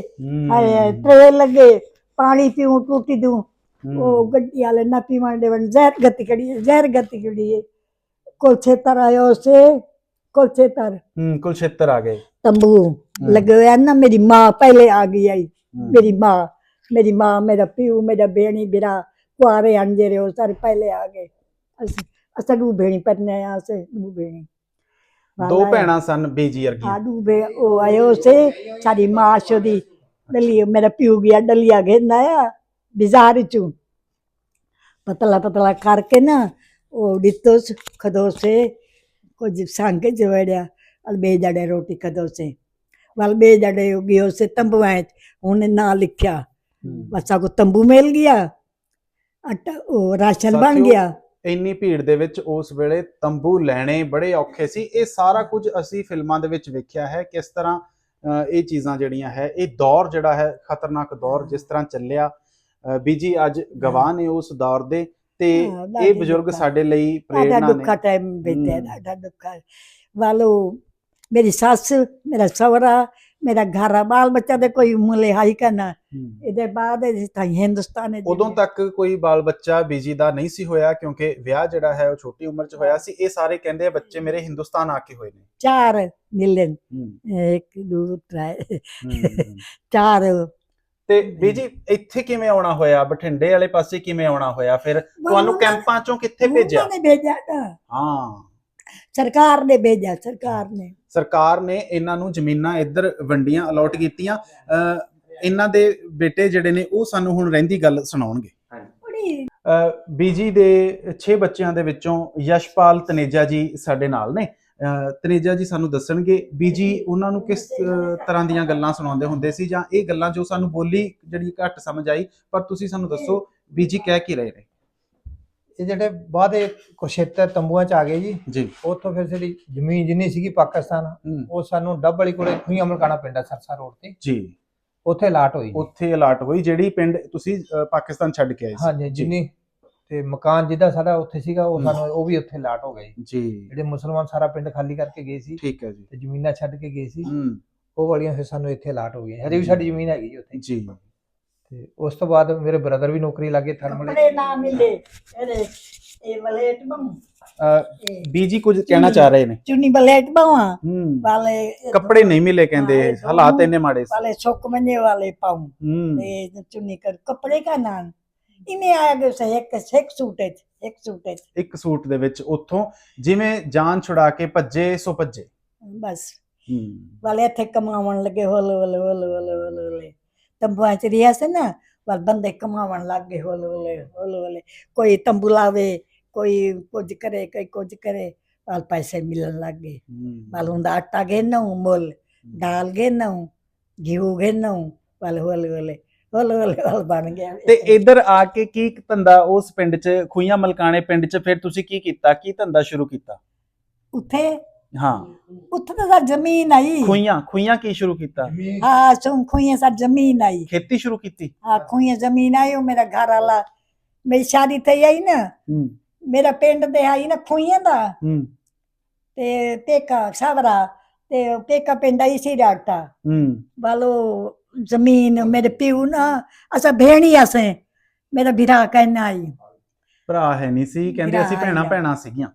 ਆਏ ਆਏ ਤਰੇ ਲੱਗੇ ਪਾਣੀ ਪੀਉ ਟੂਟੀ ਦੂੰ। ਉਹ ਗੱਡੀ ਵਾਲੇ ਨਾ ਪੀਵਣ ਦੇ ਵਣ ਜ਼ਹਿਰ ਗਤੀ ਕੜੀ ਜ਼ਹਿਰ ਗਤੀ ਕੜੀ ਕੋਲ ਛੇਤਰ ਆਇਓ ਸੇ ਕੋਲ ਛੇਤਰ ਹੂੰ ਕੁਲਛੇਤਰ ਆ ਗਏ। ਤੰਬੂ। ਲੱਗੇ ਹਨ ਨਾ ਮੇਰੀ ਮਾਂ ਪਹਿਲੇ ਆ ਗਈ ਆਈ। ਮੇਰੀ ਮਾਂ ਮੇਰੀ ਮਾਂ ਮੇਰਾ ਪਿਓ ਮੇਰਾ ਬੇਣੀ ਬਿਰਾ ਕੁਆਰੇ ਅੰਜੇਰੇ ਉਹ ਸਾਰੇ ਪਹਿਲੇ ਆ ਗਏ। ਅਸੀਂ ਦੂ ਬੇਣੀ ਪਰਨੇ ਆ ਸੇ ਦੂ ਬੇਣੀ। ਦੋ ਭੈਣਾਂ ਸਨ ਬੀਜੀ ਵਰਗੀ ਆਡੂ ਬੇ ਉਹ ਆਇਓ ਸੇ ਸਾਡੀ ਮਾਂ ਸ਼ੋਦੀ ਦਲੀ ਮੇਰਾ ਪਿਓ ਗਿਆ ਡਲੀਆ ਘੇਨਾ ਆ ਬਾਜ਼ਾਰ ਚੋਂ। ਪਤਲਾ ਪਤਲਾ ਕਰਕੇ ਨਾ ਉਹ ਦਿੱਤੋਸ ਖਦੋਸੇ ਕੁਝ ਸੰਗ ਅਲਬੇ ਜੜੇ ਰੋਟੀ ਖਦੋਸੇ ਵਲਬੇ ਜੜੇ ਹੋ ਗਿਓ ਸੇ ਤੰਬੂਆਂ ਚ ਉਹਨੇ ਨਾਂ ਲਿਖਿਆ। ਹੂੰ। ਬੱਚਾ ਕੋ ਤੰਬੂ ਮਿਲ ਗਿਆ ਆਟਾ ਉਹ ਰਾਸ਼ਨ ਬਣ ਸਾਥੀਓ, ਗਿਆ। ਇੰਨੀ ਭੀੜ ਦੇ ਵਿੱਚ ਉਸ ਵੇਲੇ ਤੰਬੂ ਲੈਣੇ ਬੜੇ ਔਖੇ ਸੀ। ਇਹ ਸਾਰਾ ਕੁਝ ਅਸੀਂ ਫਿਲਮਾਂ ਦੇ ਵਿੱਚ ਵੇਖਿਆ ਹੈ ਕਿਸ ਤਰ੍ਹਾਂ ਅ, ਇਹ ਚੀਜ਼ਾਂ ਜਿਹੜੀਆਂ ਹੈ ਇਹ ਦੌਰ ਜਿਹੜਾ ਹੈ ਖਤਰਨਾਕ ਦੌਰ ਜਿਸ ਤਰ੍ਹਾਂ ਚੱਲਿਆ। ਅ, ਬੀਜੀ ਅੱਜ ਗਵਾਹ ਨੇ ਉਸ ਦੌਰ ਦੇ। ਤੇ ਹਾਂ, ਇਹ ਲਾਡੀ ਬਜ਼ੁਰਗ ਦੁੱਖਾ। ਸਾਡੇ ਲਈ ਆਦਾ ਪ੍ਰੇਰਣਾ ਦੁੱਖਾ ਨੇ ਟਾਈਮ ਬੀਤਿਆ ਹਮ। ਆਦਾ ਦੁੱਖਾ ਵਾਲੋ ਮੇਰੀ ਸੱਸ ਮੇਰਾ ਸਹੁਰਾ ਮੇਰਾ ਘਰ ਬਾਲ ਬੱਚਾ ਦੇ ਕੋਈ ਮੁੱਲੇ ਹਾਈ ਕਰਨਾ। ਇਹਦੇ ਬਾਅਦ ਇਹ ਤਾਂ ਹਿੰਦੁਸਤਾਨ ਦੇ ਉਦੋਂ ਤੱਕ ਕੋਈ ਬਾਲ ਬੱਚਾ ਬੀਜੀ ਦਾ ਨਹੀਂ ਸੀ ਹੋਇਆ ਕਿਉਂਕਿ ਵਿਆਹ ਜਿਹੜਾ ਹੈ ਉਹ ਛੋਟੀ ਉਮਰ 'ਚ ਹੋਇਆ ਸੀ ਇਹ ਸਾਰੇ ਕਹਿੰਦੇ ਆ ਬੱਚੇ ਮੇਰੇ ਹਿੰਦੁਸਤਾਨ ਆ ਕੇ ਹੋਏ ਨੇ ਚਾਰ ਮਿਲਨ ਹੂੰ, ਇੱਕ ਦੋ ਤਰੇ। ਚਾਰ ਤੇ ਬੀਜੀ ਇੱਥੇ ਕਿਵੇਂ ਆਉਣਾ ਹੋਇਆ? ਬਠਿੰਡੇ ਵਾਲੇ ਪਾਸੇ ਕਿਵੇਂ ਆਉਣਾ ਹੋਇਆ? ਫਿਰ ਤੁਹਾਨੂੰ ਕੈਂਪਾਂ ਚੋਂ ਕਿੱਥੇ ਭੇਜਿਆ? ਉਹਨਾਂ ਨੇ ਭੇਜਿਆ ਤਾਂ। ਹਾਂ। ਸਰਕਾਰ ਨੇ ਭੇਜਿਆ ਸਰਕਾਰ ਨੇ। ਸਰਕਾਰ ਨੇ ਇਹਨਾਂ ਨੂੰ ਜ਼ਮੀਨਾਂ ਇੱਧਰ ਵੰਡੀਆਂ ਅਲਾਟ ਕੀਤੀਆਂ। ਅਹ ਇਹਨਾਂ ਦੇ ਬੇਟੇ ਜਿਹੜੇ ਨੇ ਉਹ ਸਾਨੂੰ ਹੁਣ ਰਹਿੰਦੀ ਗੱਲ ਸੁਣਾਉਣਗੇ। ਬੜੀ ਬੀਜੀ ਦੇ 6 ਬੱਚਿਆਂ ਦੇ ਵਿੱਚੋਂ ਯਸ਼ਪਾਲ ਤਨੇਜਾ ਜੀ ਸਾਡੇ ਨਾਲ ਨੇ। ਤਨੇਜਾ ਜੀ ਸਾਨੂੰ ਦੱਸਣਗੇ ਬੀਜੀ ਉਹਨਾਂ ਨੂੰ ਕਿਸ ਤਰ੍ਹਾਂ ਦੀਆਂ ਗੱਲਾਂ ਸੁਣਾਉਂਦੇ ਹੁੰਦੇ ਸੀ ਜਾਂ ਇਹ ਗੱਲਾਂ ਜੋ ਸਾਨੂੰ ਬੋਲੀ ਜਿਹੜੀ ਘੱਟ ਸਮਝ ਆਈ ਪਰ ਤੁਸੀਂ ਸਾਨੂੰ ਦੱਸੋ ਬੀਜੀ ਕਹਿ ਕੀ ਰਹੇ ਨੇ? ਇਹ ਜਿਹੜੇ ਬਾਅਦ ਇਹ ਕੁਸ਼ੇਤਰ ਤੰਬੂਆਂ ਚ ਆ ਗਏ ਜੀ ਜੀ। ਉੱਥੋਂ ਫਿਰ ਜਿਹੜੀ ਜ਼ਮੀਨ ਜਿੰਨੀ ਸੀਗੀ ਪਾਕਿਸਤਾਨ ਉਹ ਸਾਨੂੰ ਡੱਬ ਵਾਲੀ ਕੋਲੇ ਖੂਹੀ ਅਮਲਕਾਣਾ ਪਿੰਡ ਆ ਸਰਸਾ ਰੋਡ ਤੇ। ਜੀ। ਉੱਥੇ ਲਾਟ ਹੋਈ ਜੀ। ਉੱਥੇ ਅਲਾਟ ਹੋਈ ਜਿਹੜੀ ਪਿੰਡ ਤੁਸੀਂ ਪਾਕਿਸਤਾਨ ਛੱਡ ਕੇ ਆਏ ਸੀ। ਹਾਂਜੀ ਜਿੰਨੀ ਤੇ ਮਕਾਨ ਜਿਹਦਾ ਸਾਡਾ ਉੱਥੇ ਸੀਗਾ ਉਹ ਸਾਨੂੰ ਉਹ ਵੀ ਉੱਥੇ ਲਾਟ ਹੋ ਗਏ। ਜੀ। ਜਿਹੜੇ ਮੁਸਲਮਾਨ ਸਾਰਾ ਪਿੰਡ ਖਾਲੀ ਕਰਕੇ ਗਏ ਸੀ ਠੀਕ ਹੈ ਜੀ। ਤੇ ਜ਼ਮੀਨਾਂ ਛੱਡ ਕੇ ਗਏ ਸੀ। ਹੂੰ। ਉਹ ਵਾਲੀਆਂ ਫਿਰ ਸਾਨੂੰ ਇੱਥੇ ਲਾਟ ਹੋ ਗਈਆਂ। ਹਰੇ ਵੀ ਸਾਡੀ ਜ਼ਮੀਨ ਹੈਗੀ ਉੱਥੇ। ਜੀ। ਤੇ ਉਸ ਤੋਂ ਬਾਅਦ ਮੇਰੇ ਬ੍ਰਦਰ ਵੀ ਨੌਕਰੀ ਲੱਗੇ ਥਰਮਲ ਕੱਪੜੇ ਨਾ ਮਿਲੇ। ਇਹਦੇ ਇਹ ਬਲੇਟ ਬਮ ਬੀਜੀ ਕੁਝ ਕਹਿਣਾ ਚਾਹ ਰਹੇ ਨੇ? ਚੁੰਨੀ ਬਲੇਟ ਬਵਾ ਹੂੰ। ਵਾਲੇ ਕੱਪੜੇ ਨਹੀਂ ਮਿਲੇ ਕਹਿੰਦੇ ਹਾਲਾਤ ਇੰਨੇ ਮਾੜੇ ਸੀ। ਵਾਲੇ ਸੁੱਕ ਮੰਨੇ ਵਾਲੇ ਪਾਉ। ਤੇ ਚੁੰਨੀ ਕਰ ਕੱਪੜੇ ਕਾ ਨਾਮ ਇਵੇਂ ਆ ਗਏ ਸੇ ਇੱਕ ਸਿੱਖ ਸੂਟ ਵਿੱਚ ਇੱਕ ਸੂਟ ਵਿੱਚ ਇੱਕ ਸੂਟ ਦੇ ਵਿੱਚ ਉੱਥੋਂ ਜਿਵੇਂ ਜਾਨ ਛੁਡਾ ਕੇ ਭੱਜੇ ਸੋ ਭੱਜੇ। ਬਸ। ਵਾਲੇ ਇੱਥੇ ਕਮਾਉਣ ਲੱਗੇ ਹੌਲੇ ਹੌਲੇ ਹੌਲੇ ਹੌਲੇ ਹੌਲੇ ਹੌਲੇ। ਤੰਬੂਆਂ ਚ ਰਿਆ ਸੀ ਨਾ ਵਾਲ ਬੰਦੇ ਕਮਾਉਣ ਲੱਗ ਗਏ ਹੌਲੇ ਹੌਲੇ ਹੌਲੇ ਹੌਲੇ। ਕੋਈ ਤੰਬੂ ਲਾਵੇ ਕੋਈ ਕੁਝ ਕਰੇ ਕੋਈ ਕੁਝ ਕਰੇ ਵਾਲ ਪੈਸੇ ਮਿਲਣ ਲੱਗ ਗਏ। ਵਾਲ ਹੁੰਦਾ ਆਟਾ ਗੇ ਨਾ ਮੁੱਲ। ਦਾਲ ਗੇ ਨਾ ਘਿਓ ਗੇ ਨਾ ਵਾਲ ਹੌਲੇ ਹੌਲੇ। ਤੇ ਇੱਧਰ ਆ ਕੇ ਕੀ ਧੰਦਾ ਉਸ ਪਿੰਡ 'ਚ ਖੂਈਆਂ ਮਲਕਾਣੇ ਪਿੰਡ 'ਚ ਫਿਰ ਤੁਸੀਂ ਕੀ ਕੀਤਾ? ਕੀ ਧੰਦਾ ਸ਼ੁਰੂ ਕੀਤਾ? ਉੱਥੇ? ਹਾਂ। ਉੱਥੇ ਤਾਂ ਜ਼ਮੀਨ ਆਈ। ਖੂਈਆਂ ਖੂਈਆਂ ਕੀ ਸ਼ੁਰੂ ਕੀਤਾ? ਹਾਂ ਸੁਣ ਖੂਈਆਂ ਸਾਡੀ ਜ਼ਮੀਨ ਆਈ। ਖੇਤੀ ਸ਼ੁਰੂ ਕੀਤੀ? ਹਾਂ ਖੂਈਆਂ ਜ਼ਮੀਨ ਆਈ ਉਹ ਮੇਰਾ ਘਰ ਵਾਲਾ ਮੇਰੀ ਸ਼ਾਦੀ ਤੇ ਆਈ ਨਾ। ਮੇਰਾ ਪਿੰਡ ਤੇ ਆਈ ਨਾ ਖੂਈਆਂ ਦਾ। ਤੇ ਪੇਕਾ ਸਾਵਰਾ ਤੇ ਪੇਕਾ ਪਿੰਡ ਆਈ ਸੀ ਰਾਗਤਾ ਹੂੰ। ਵਾਲੋ ਜ਼ਮੀਨ ਮੇਰੇ ਪਿਉ ਨਾ ਅਸਾਂ ਭੈਣੀ ਅਸੇ। ਮੇਰਾ ਵਿਰਾ ਕਹਿਣਾ ਆਈ। ਭਰਾ ਹੈ ਨਹੀਂ ਸੀ ਕਹਿੰਦੇ ਅਸੀਂ ਭੈਣਾ ਹੈਗਾ। ਭੈਣਾ ਸੀਗੀਆਂ।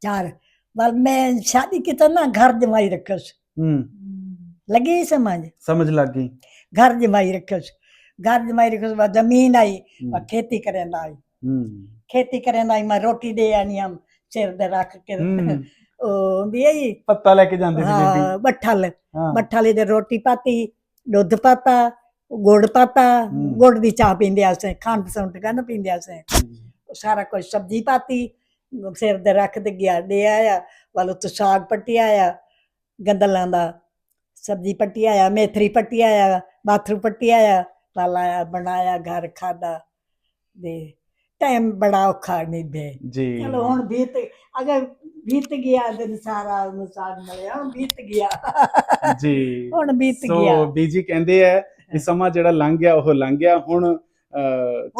ਚਾਰ ਵਲ ਮੈਂ ਸ਼ਾਦੀ ਕੀਤਾ ਨਾ ਘਰ ਜਮਾਈ ਰੱਖਿਆ ਸੀ। ਹੂੰ। ਲੱਗੇ ਸਮਝ? ਸਮਝ ਲੱਗ ਗਈ। ਘਰ ਜਮਾਈ ਰੱਖਿਆ ਘਰ ਜਮਾਈ ਰੱਖਿਆ ਸੀ ਜ਼ਮੀਨ ਆਈ ਖੇਤੀ ਕਰਨ ਆਈ। ਹੂੰ। ਖੇਤੀ ਕਰਨ ਆਈ ਮੈਂ ਰੋਟੀ ਦੇ ਆਣੀ ਹਮ ਸਿਰ ਦੇ ਰੱਖ ਕੇ। ਉਹ ਵੀ ਆਈ ਪੱਤਾ ਲੈ ਕੇ ਜਾਂਦੇ ਸੀ ਬੇਬੀ। ਹਾਂ। ਬੱਠਲ ਹਾਂ ਦੇ ਰੋਟੀ ਪਾਤੀ ਦੁੱਧ ਪਾਤਾ ਗੁੜ ਪਾਤਾ ਗੁੜ ਦੀ ਚਾਹ ਪੀਂਦੇ ਆਸੇ ਖਾਣ ਪਸੰਦ ਕਹਿੰਦਾ ਪੀਂਦੇ ਆਸੇ ਸਾਰਾ ਕੁਝ ਸਬਜ਼ੀ ਪਾਤੀ ਸਿਰ ਦੇ ਰੱਖ ਤੇ ਗਿਆ ਦੇ ਆਇਆ ਵਾਲੋ ਤੋਂ ਸਾਗ ਪੱਟਿਆ ਆ ਗੰਦਲਾਂ ਦਾ ਸਬਜ਼ੀ ਪੱਟੀ ਆਇਆ ਮੇਥਰੀ ਪੱਟਿਆ ਆ ਬਾਥਰੂ ਪੱਟਿਆ ਆ ਪਾਲਾ ਬਣਾਇਆ ਘਰ ਖਾਦਾ ਦੇ ਟਾਈਮ ਬੜਾ ਔਖਾ ਨਹੀਂ ਬੇ ਚਲੋ ਹੁਣ ਵੀ ਤੇ ਅਗਰ ਬੀਤ ਗਿਆ ਦਿਨ ਸਾਰਾ ਮਸਾਗ ਮਿਲਿਆ ਬੀਤ ਗਿਆ। ਜੀ। ਹੁਣ ਬੀਤ ਗਿਆ। ਸੋ ਬੀਜੀ ਕਹਿੰਦੇ ਆ ਵੀ ਸਮਾਂ ਜਿਹੜਾ ਲੰਘ ਗਿਆ ਉਹ ਲੰਘ ਗਿਆ। ਹੁਣ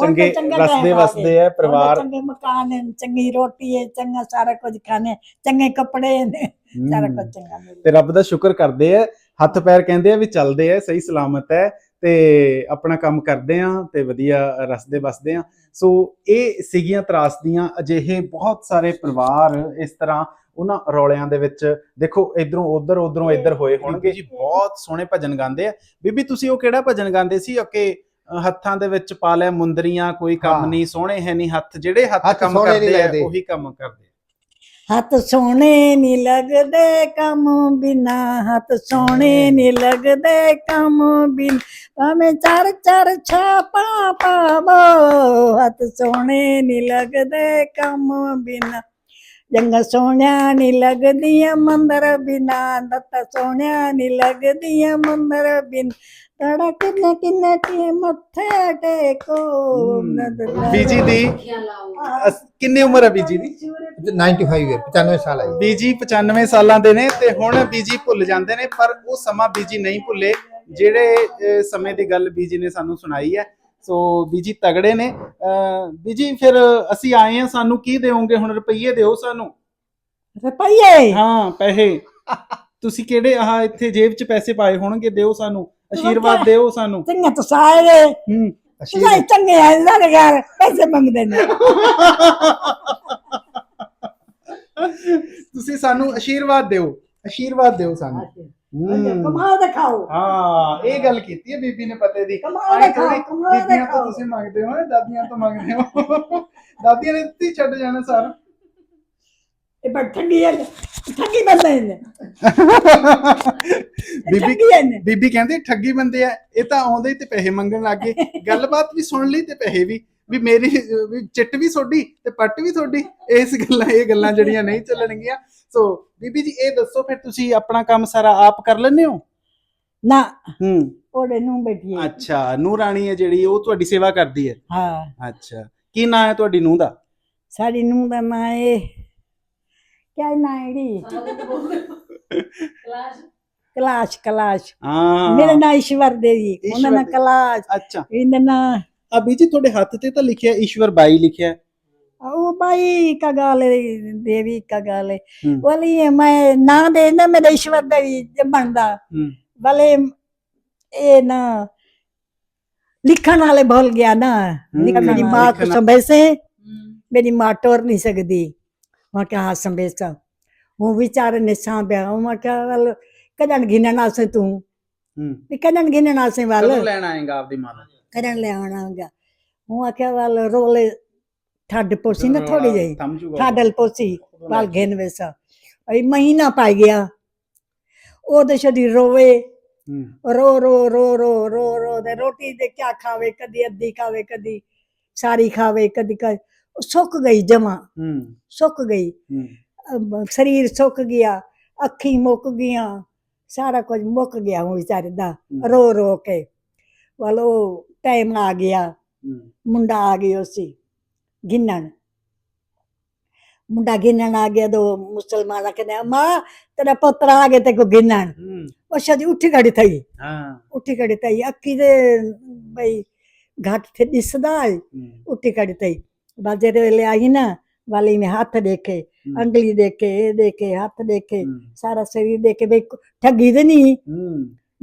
ਚੰਗੇ ਰਸਦੇ ਵਸਦੇ ਆ ਹੁਣ ਪਰਿਵਾਰ। ਚੰਗੇ ਮਕਾਨ ਹਨ ਚੰਗੀ ਰੋਟੀ ਹੈ ਚੰਗਾ ਸਾਰਾ ਕੁਝ ਖਾਣੇ ਚੰਗੇ ਕੱਪੜੇ ਨੇ ਸਾਰਾ। ਕੁਝ ਚੰਗਾ ਤੇ ਰੱਬ ਦਾ ਸ਼ੁਕਰ ਕਰਦੇ ਆ ਹੱਥ ਪੈਰ ਕਹਿੰਦੇ ਆ ਵੀ ਚੱਲਦੇ ਆ ਸਹੀ ਸਲਾਮਤ ਹੈ। ਤੇ ਆਪਣਾ ਕੰਮ ਕਰਦੇ ਆ ਤੇ ਵਧੀਆ ਰਸਦੇ ਵਸਦੇ ਆ ਸੋ ਇਹ ਸੀਗੀਆਂ ਤਰਾਸਦੀਆਂ ਅਜਿਹੇ ਬਹੁਤ ਸਾਰੇ ਪਰਿਵਾਰ ਇਸ ਤਰ੍ਹਾਂ ਉਹਨਾਂ ਰੌਲਿਆਂ ਦੇ ਵਿੱਚ ਦੇਖੋ ਇਧਰੋਂ ਉਧਰ ਉਧਰੋਂ ਇੱਧਰ ਹੋਏ ਹੋਣਗੇ ਜੀ ਬਹੁਤ ਸੋਹਣੇ ਭਜਨ ਗਾਉਂਦੇ ਆ ਬੀਬੀ ਤੁਸੀਂ ਉਹ ਕਿਹੜਾ ਭਜਨ ਗਾਉਂਦੇ ਸੀ ਕਿ ਹੱਥਾਂ ਦੇ ਵਿੱਚ ਪਾ ਲਿਆ ਮੁੰਦਰੀਆਂ ਕੋਈ ਕੰਮ। ਨਹੀਂ ਸੋਹਣੇ ਹੈ ਨਹੀਂ ਹੱਥ ਜਿਹੜੇ ਹੱਥ ਕੰਮ ਕਰਦੇ ਆ। ਉਹੀ ਕੰਮ ਕਰਦੇ ਆ। ਹੱਥ ਸੋਹਣੇ ਨਹੀਂ ਲੱਗਦੇ ਕੰਮ ਬਿਨਾ, ਹੱਥ ਸੋਹਣੇ ਨਹੀਂ ਲੱਗਦੇ ਕੰਮ ਬਿਨ। ਭਾਵੇਂ ਚਾਰ ਚਾਰ ਛਾਪਾ ਪਾਵੋ, ਹੱਥ ਸੋਹਣੇ ਨਹੀਂ ਲੱਗਦੇ ਕੰਮ ਬਿਨਾ। ਜੰਗ ਸੋਹਣਿਆ ਨਹੀਂ ਲੱਗਦੀਆਂ ਮੰਦਰ ਬਿਨਾ ਦੱਤ ਸੋਹਣਿਆ ਨਹੀਂ ਲੱਗਦੀਆਂ ਮੰਦਰ ਬਿਨ। ਤੜਾ ਕਿੰਨੇ ਕਿੰਨੇ ਕੀ ਮੱਥੇ ਟੇਕੋ ਬੀਜੀ ਦੀ ਅਸ- ਕਿੰਨੀ ਉਮਰ ਹੈ ਬੀਜੀ ਦੀ? 95 ਇਅਰ 95 ਸਾਲ ਹੈ ਬੀਜੀ 95 ਸਾਲਾਂ ਦੇ ਨੇ ਤੇ ਹੁਣ ਬੀਜੀ ਭੁੱਲ ਜਾਂਦੇ ਨੇ ਪਰ ਉਹ ਸਮਾਂ ਬੀਜੀ ਨਹੀਂ ਭੁੱਲੇ ਜਿਹੜੇ ਅਹ, ਸਮੇਂ ਦੀ ਗੱਲ ਬੀਜੀ ਨੇ ਸਾਨੂੰ ਸੁਣਾਈ ਹੈ। ਸੋ ਬੀਜੀ ਤਗੜੇ ਨੇ। ਬੀਜੀ ਫਿਰ ਅਸੀਂ ਆਏ ਆ ਸਾਨੂੰ ਕੀ ਦਿਓਗੇ? ਹੁਣ ਰੁਪਈਏ ਦਿਓ ਸਾਨੂੰ। ਰੁਪਈਏ? ਹਾਂ ਪੈਸੇ। ਤੁਸੀਂ ਕਿਹੜੇ ਆਹ ਇੱਥੇ ਜੇਬ 'ਚ ਪੈਸੇ ਪਾਏ ਹੋਣਗੇ ਦਿਓ ਸਾਨੂੰ। ਆਸ਼ੀਰਵਾਦ ਦਿਓ ਸਾਨੂੰ। ਚੰਗਾ ਤਾਂ ਸਾਰੇ। ਹੂੰ। ਤੁਸੀਂ ਚੰਗੇ ਆ ਸਾਡੇ ਘਰ ਪੈਸੇ ਮੰਗਦੇ ਨੇ। ਤੁਸੀਂ ਸਾਨੂੰ ਆਸ਼ੀਰਵਾਦ ਦਿਓ। ਆਸ਼ੀਰਵਾਦ ਦਿਓ ਸਾਨੂੰ। ਹੂੰ। ਕਮਾਓ ਤੇ ਖਾਓ ਹਾਂ ਇਹ ਗੱਲ ਕੀਤੀ ਹੈ ਬੀਬੀ ਨੇ ਪਤੇ ਦੀ। ਆਏਂ ਤੇ ਖਾਓ ਥੋੜ੍ਹੀ ਬੀਬੀਆਂ ਤੋਂ ਖਾਓ ਤੁਸੀਂ ਮੰਗਦੇ ਹੋ ਦਾਦੀਆਂ ਤੋਂ ਮੰਗਦੇ ਹੋ। ਦਾਦੀਆਂ ਨੇ ਦਿੱਤੀ ਛੱਡ ਜਾਣਾ ਸਾਰਾ। ਇਹ ਪਰ ਠੱਗੀ ਹੈ ਠੱਗੀ ਬੰਦੇ ਨੇ। ਬੀਬੀ ਠੱਗੀ ਹੈ ਨੇ ਬੀਬੀ ਕਹਿੰਦੀ ਠੱਗੀ ਬੰਦੇ ਆ ਇਹ ਤਾਂ ਆਉਂਦੇ ਹੀ ਤੇ ਪੈਸੇ ਮੰਗਣ ਲੱਗ ਗਏ। ਗੱਲਬਾਤ ਵੀ ਸੁਣ ਲਈ ਤੇ ਪੈਸੇ ਵੀ। ਵੀ ਮੇਰੀ ਵੀ ਚਿੱਟ ਵੀ ਤੁਹਾਡੀ ਤੇ ਪੱਟ ਵੀ ਤੁਹਾਡੀ ਇਸ ਗੱਲਾਂ ਇਹ ਗੱਲਾਂ ਜਿਹੜੀਆਂ ਨਹੀਂ ਚੱਲਣਗੀਆਂ। ਸੋ ਬੀਬੀ ਜੀ ਇਹ ਦੱਸੋ ਫਿਰ ਤੁਸੀਂ ਆਪਣਾ ਕੰਮ ਸਾਰਾ ਆਪ ਕਰ ਲੈਂਦੇ ਹੋ? ਨਾ। ਹੂੰ। ਉਹਦੇ ਨੂੰ ਬੈਠੀ ਹੈ ਅੱਛਾ ਨੂੰਹ ਰਾਣੀ ਹੈ ਜਿਹੜੀ ਉਹ ਤੁਹਾਡੀ ਸੇਵਾ ਕਰਦੀ ਹੈ? ਹਾਂ। ਅੱਛਾ। ਕੀ ਨਾਂ ਹੈ ਤੁਹਾਡੀ ਨੂੰਹ ਦਾ? ਸਾਡੀ ਨੂੰ ਦਾ ਨਾਂ ਹੈ ਕਿਆ ਨਾਂ ਹੈ ਰੀ ਕਲਾਸ਼। ਕਲਾਸ਼ ਹਾਂ। ਮੇਰਾ ਨਾਂ ਈਸ਼ਵਰ ਦੇਵੀ ਉਹਨਾਂ ਦਾ ਕਲਾਸ਼। ਅੱਛਾ। ਇਹਦਾ ਨਾਂ ਆ ਬੀਜੀ ਤੁਹਾਡੇ ਹੱਥ ਤੇ ਤਾਂ ਲਿਖਿਆ ਈਸ਼ਵਰ ਬਾਈ ਲਿਖਿਆ ਹੈ। ਉਹ ਬਾਈ ਕਾ ਗਾਲ ਹੈ, ਦੇਵੀ ਕਾ ਗਾਲ ਹੈ ਹੂੰ। बोली मैं ना दे ना मेरा ईश्वर देवी जब बनदा ਹੂੰ भले ये ना लिखन वाले भूल गया ना लिख हम्म, मेरी माँ को लिखना- संभेसे मेरी माँ टोर नहीं सकती वहाँ क्या हाथ संभेसा हूँ विचार ने सांभ्या वहाँ क्या वाल कदन घिनना से तू ਹੂੰ भी कदन घिनना से वाल ਕਦੋਂ ਲੈਣ ਆਏਗਾ ਆਪਦੀ ਕਰਨ ਲਿਆਉਣਾਗਾ હું આખે વાલ રોલે ઠાડ પોસી ને થોડી જઈ ઠાડલ પોસી વાલ ઘેન વેસ એ મહિના પાઈ ગયા ਉਹ ਤੇ ਛੜੀ ਰੋਵੇ। ਰੋ ਰੋ ਰੋ ਰੋ ਰੋ ਰੋ ਤੇ ਰੋਟੀ ਦੇ ਕਿਆ ਖਾਵੇ? ਕਦੀ ਅੱਧੀ ਖਾਵੇ ਕਦੀ ਸਾਰੀ ਖਾਵੇ ਕਦੀ ਸੁੱਕ ਗਈ ਜਮਾ। ਸੁੱਕ ਗਈ। ਸਰੀਰ ਸੁੱਕ ਗਿਆ ਅੱਖੀ ਮੁੱਕ ਗਈਆਂ ਸਾਰਾ ਕੁਝ ਮੁੱਕ ਗਿਆ ਹੁਣ ਵਿਚਾਰੇ ਦਾ ਰੋ ਰੋ ਕੇ। ਵਾਲੋ ਟਾਈਮ ਆ ਗਿਆ। ਮੁੰਡਾ ਆ ਗਿਆ ਸੀ ਗਿੰਨਣ। ਮੁੰਡਾ ਗਿਣਨ ਆ ਗਿਆ ਦੋ ਮੁਸਲਮਾਨ ਕਹਿੰਦੇ ਮਾਂ ਤੇਰਾ ਪੁੱਤਰ ਆ ਗਿਆ ਤੇ ਕੋ ਗਿਣਨ ਹੂੰ। ਉਹ ਸ਼ਾਦੀ ਉੱਠੀ ਖੜੀ ਥਈ। ਹਾਂ। ਉੱਠੀ ਖੜੀ ਥਈ। ਅੱਖੀ ਦੇ ਬਈ ਘਾਟ ਤੇ ਦਿਸਦਾ ਹੈ ਹੂੰ, ਉੱਠੀ ਖੜੀ ਥਈ। ਬਾਜੇ ਦੇ ਵੇਲੇ ਆਈ ਨਾ ਵਾਲੀ ਨੇ ਹੱਥ ਦੇਖੇ ਹੂੰ, ਅੰਗਲੀ ਦੇਖੇ ਇਹ ਦੇਖੇ ਹੱਥ ਦੇਖੇ ਹੂੰ, ਸਾਰਾ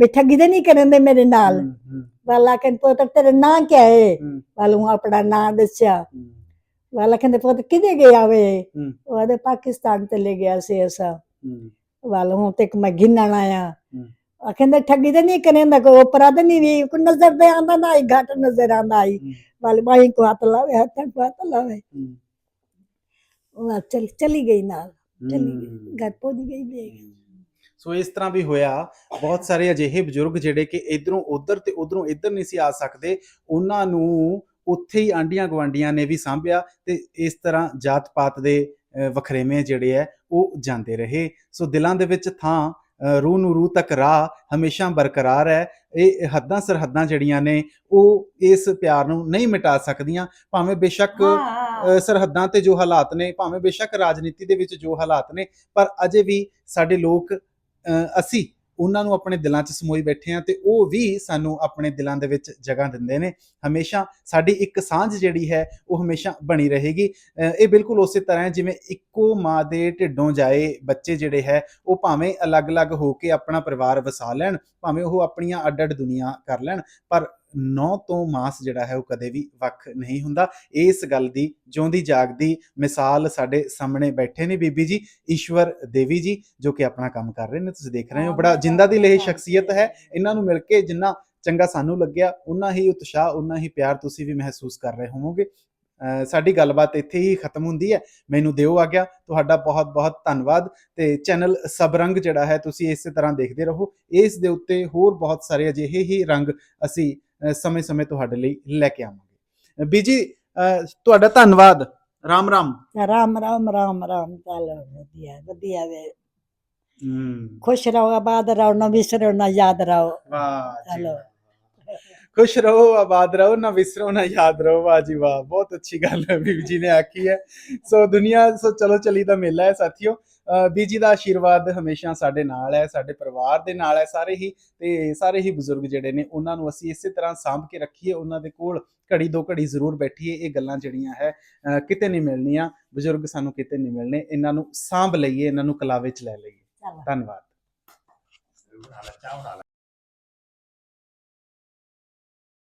ਸਰੀਰ ਦੇਖੇ ਬਈ ਠੱਗੀ ਦੇ ਨਹੀਂ ਹੂੰ, ਬਈ ਠੱਗੀ ਦੇ ਨਹੀਂ ਕਰਨ ਦੇ ਮੇਰੇ ਨਾਲ। ਹੂੰ, ਹੂੰ, ਵਾਲਾ ਕਹਿੰਦੇ ਪੁੱਤਰ ਤੇਰਾ ਨਾਂ ਕੀ ਹੈ ਹੂੰ, ਵਾਲੂ ਆਪਣਾ ਨਾਂ ਦੱਸਿਆ। ਹੂੰ, ਵਾਲਾ ਕਹਿੰਦੇ ਪੁੱਤ ਕਿਦੇ ਗਿਆ ਵੇ? ਹੂੰ। ਉਹਦੇ ਪਾਕਿਸਤਾਨ ਤੇ ਲੈ ਗਿਆ ਸੀ ਅਸਾ। ਹੂੰ, ਵਾਲੂ ਹੁਣ ਤੇ ਮੈਂ ਗਿਣਨ ਆਇਆ। ਆ ਕਹਿੰਦੇ ਠੱਗੀ ਤੇ ਨਹੀਂ ਕਰੇਂਦਾ ਕੋਈ ਅਪਰਾਧ ਨਹੀਂ ਵੀ ਕੋਈ ਨਜ਼ਰ ਤੇ ਆਂਦਾ ਨਾ ਹੀ ਘੱਟ ਨਜ਼ਰ ਆਂਦਾ ਆਈ। ਵਾਲੇ ਬਾਈ ਕੋ ਹੱਥ ਲਾਵੇ ਹੱਥ ਕੋ ਹੱਥ ਲਾਵੇ। ਉਹ ਚਲ ਚਲੀ ਗਈ ਨਾਲ ਚਲੀ ਗਈ। ਘਰ ਪਹੁੰਚ ਗਈ ਦੇ ਸੋ ਇਸ ਤਰ੍ਹਾਂ ਵੀ ਹੋਇਆ। ਬਹੁਤ ਸਾਰੇ ਅਜਿਹੇ ਬਜ਼ੁਰਗ ਜਿਹੜੇ ਕਿ ਇਧਰੋਂ ਉਧਰ ਤੇ ਉਧਰੋਂ ਇੱਧਰ ਨਹੀਂ ਸੀ ਆ ਸਕਦੇ ਉਹਨਾਂ ਨੂੰ ਉੱਥੇ ਹੀ ਆਂਡੀਆਂ ਗਵਾਂਡੀਆਂ ਨੇ ਵੀ ਸਾਂਭਿਆ ਤੇ ਇਸ ਤਰ੍ਹਾਂ ਜਾਤ ਪਾਤ ਦੇ ਵਖਰੇਵੇਂ ਜਿਹੜੇ ਆ ਉਹ ਜਾਂਦੇ ਰਹੇ। ਸੋ ਦਿਲਾਂ ਦੇ ਵਿੱਚ ਥਾਂ ਰੂਹ ਨੂੰ ਰੂਹ ਤੱਕ ਰਾਹ ਹਮੇਸ਼ਾ ਬਰਕਰਾਰ ਹੈ ਇਹ ਹੱਦਾਂ ਸਰਹੱਦਾਂ ਜਿਹੜੀਆਂ ਨੇ ਉਹ ਇਸ ਪਿਆਰ ਨੂੰ ਨਹੀਂ ਮਿਟਾ ਸਕਦੀਆਂ। ਭਾਵੇਂ ਬੇਸ਼ੱਕ ਸਰਹੱਦਾਂ ਤੇ ਜੋ ਹਾਲਾਤ ਨੇ ਭਾਵੇਂ ਬੇਸ਼ੱਕ ਰਾਜਨੀਤੀ ਦੇ ਵਿੱਚ ਜੋ ਹਾਲਾਤ ਨੇ ਪਰ ਅਜੇ ਵੀ ਸਾਡੇ ਲੋਕ ਅਸੀਂ ਉਹਨਾਂ ਨੂੰ ਆਪਣੇ ਦਿਲਾਂ 'ਚ ਸਮੋਈ ਬੈਠੇ ਆ ਤੇ ਉਹ ਵੀ ਸਾਨੂੰ ਆਪਣੇ ਦਿਲਾਂ ਦੇ ਵਿੱਚ ਜਗ੍ਹਾ ਦਿੰਦੇ ਨੇ। ਹਮੇਸ਼ਾ ਸਾਡੀ ਇੱਕ ਸਾਂਝ ਜਿਹੜੀ ਹੈ ਉਹ ਹਮੇਸ਼ਾ ਬਣੀ ਰਹੇਗੀ। ਅ, ਇਹ ਬਿਲਕੁਲ ਉਸੇ ਤਰ੍ਹਾਂ ਹੈ ਜਿਵੇਂ ਇੱਕੋ ਮਾਂ ਦੇ ਢਿੱਡੋਂ ਜਾਏ ਬੱਚੇ ਜਿਹੜੇ ਹੈ ਉਹ ਭਾਵੇਂ ਅਲੱਗ-ਅਲੱਗ ਹੋ ਕੇ ਆਪਣਾ ਪਰਿਵਾਰ ਵਸਾ ਲੈਣ ਭਾਵੇਂ ਉਹ ਆਪਣੀਆਂ ਅੱਡ-ਅੱਡ ਦੁਨੀਆ ਕਰ ਲੈਣ ਪਰ ਨੌ ਤੋਂ ਮਾਸ ਜਿਹੜਾ ਹੈ ਉਹ ਕਦੇ ਵੀ ਵੱਖ ਨਹੀਂ ਹੁੰਦਾ। ਇਸ ਗੱਲ ਦੀ ਜਿਉਂਦੀ ਜਾਗਦੀ ਮਿਸਾਲ ਸਾਡੇ ਸਾਹਮਣੇ ਬੈਠੇ ਨੇ ਬੀਬੀ ਜੀ ਈਸ਼ਵਰ ਦੇਵੀ ਜੀ ਜੋ ਕਿ ਆਪਣਾ ਕੰਮ ਕਰ ਰਹੇ ਨੇ ਤੁਸੀਂ ਦੇਖ ਰਹੇ ਹੋ। ਬੜਾ ਜਿੰਦਾ ਦੀ ਲੇਹ ਸ਼ਖਸੀਅਤ ਹੈ। ਇਹਨਾਂ ਨੂੰ ਮਿਲ ਕੇ ਜਿੰਨਾ ਚੰਗਾ ਸਾਨੂੰ ਲੱਗਿਆ ਉਨਾ ਹੀ ਉਤਸ਼ਾਹ ਉਨਾ ਹੀ ਪਿਆਰ ਤੁਸੀਂ ਵੀ ਮਹਿਸੂਸ ਕਰ ਰਹੇ ਹੋਵੋਗੇ। ਸਾਡੀ ਗੱਲਬਾਤ ਇੱਥੇ ਹੀ ਖਤਮ ਹੁੰਦੀ ਹੈ। ਮੈਨੂੰ ਦਿਓ ਆ ਗਿਆ ਤੁਹਾਡਾ ਬਹੁਤ ਬਹੁਤ ਧੰਨਵਾਦ ਤੇ ਚੈਨਲ ਸਬਰੰਗ ਜਿਹੜਾ ਹੈ ਤੁਸੀਂ ਇਸੇ ਤਰ੍ਹਾਂ ਦੇਖਦੇ ਰਹੋ। ਇਸ ਦੇ ਉੱਤੇ ਹੋਰ ਬਹੁਤ ਸਾਰੇ ਅਜਿਹੇ ਹੀ ਰੰਗ ਅਸੀਂ ਸਮੇਂ-ਸਮੇਂ ਤੁਹਾਡੇ ਲਈ ਲੈ ਕੇ ਆਵਾਂਗੇ। ਬੀਜੀ ਤੁਹਾਡਾ ਧੰਨਵਾਦ। ਰਾਮ ਰਾਮ। ਰਾਮ ਰਾਮ ਰਾਮ ਰਾਮ। ਚੱਲ ਵਧੀਆ ਵਧੀਆ ਵੇ। ਹੂੰ। ਖੁਸ਼ ਰਹੋ ਆਬਾਦ ਰਹੋ ਨਾ ਵਿਸਰੋ ਨਾ ਯਾਦ ਰਹੋ। ਵਾਹ ਚਲੋ। ਖੁਸ਼ ਰਹੋ ਆਬਾਦ ਰਹੋ ਨਾ ਵਿਸਰੋ ਨਾ ਯਾਦ ਰਹੋ। ਵਾਹ ਜੀ ਵਾਹ ਬਹੁਤ ਅੱਛੀ ਗੱਲ ਹੈ ਬੀਬੀ ਜੀ ਨੇ ਆਖੀ ਹੈ। ਸੋ ਦੁਨੀਆ ਸੋ ਚਲੋ ਚਲੀ ਦਾ ਮੇਲਾ ਹੈ ਸਾਥੀਓ। ਬੀਜੀ ਦਾ ਆਸ਼ੀਰਵਾਦ ਹਮੇਸ਼ਾ ਸਾਡੇ ਨਾਲ ਹੈ ਸਾਡੇ ਪਰਿਵਾਰ ਦੇ ਨਾਲ ਹੈ ਸਾਰੇ ਹੀ ਤੇ ਸਾਰੇ ਹੀ ਬਜ਼ੁਰਗ ਜਿਹੜੇ ਨੇ ਉਹਨਾਂ ਨੂੰ ਅਸੀਂ ਇਸੇ ਤਰ੍ਹਾਂ ਸਾਂਭ ਕੇ ਰੱਖੀਏ ਉਹਨਾਂ ਦੇ ਕੋਲ ਘੜੀ ਦੋ ਘੜੀ ਜ਼ਰੂਰ ਬੈਠੀਏ ਇਹ ਗੱਲਾਂ ਜਿਹੜੀਆਂ ਹੈ ਕਿਤੇ ਨਹੀਂ ਮਿਲਣੀਆਂ ਬਜ਼ੁਰਗ ਸਾਨੂੰ ਕਿਤੇ ਨਹੀਂ ਮਿਲਣੇ ਇਹਨਾਂ ਨੂੰ ਸਾਂਭ ਲਈਏ ਇਹਨਾਂ ਨੂੰ ਕਲਾਵੇ ਚ ਲੈ ਲਈਏ। ਧੰਨਵਾਦ।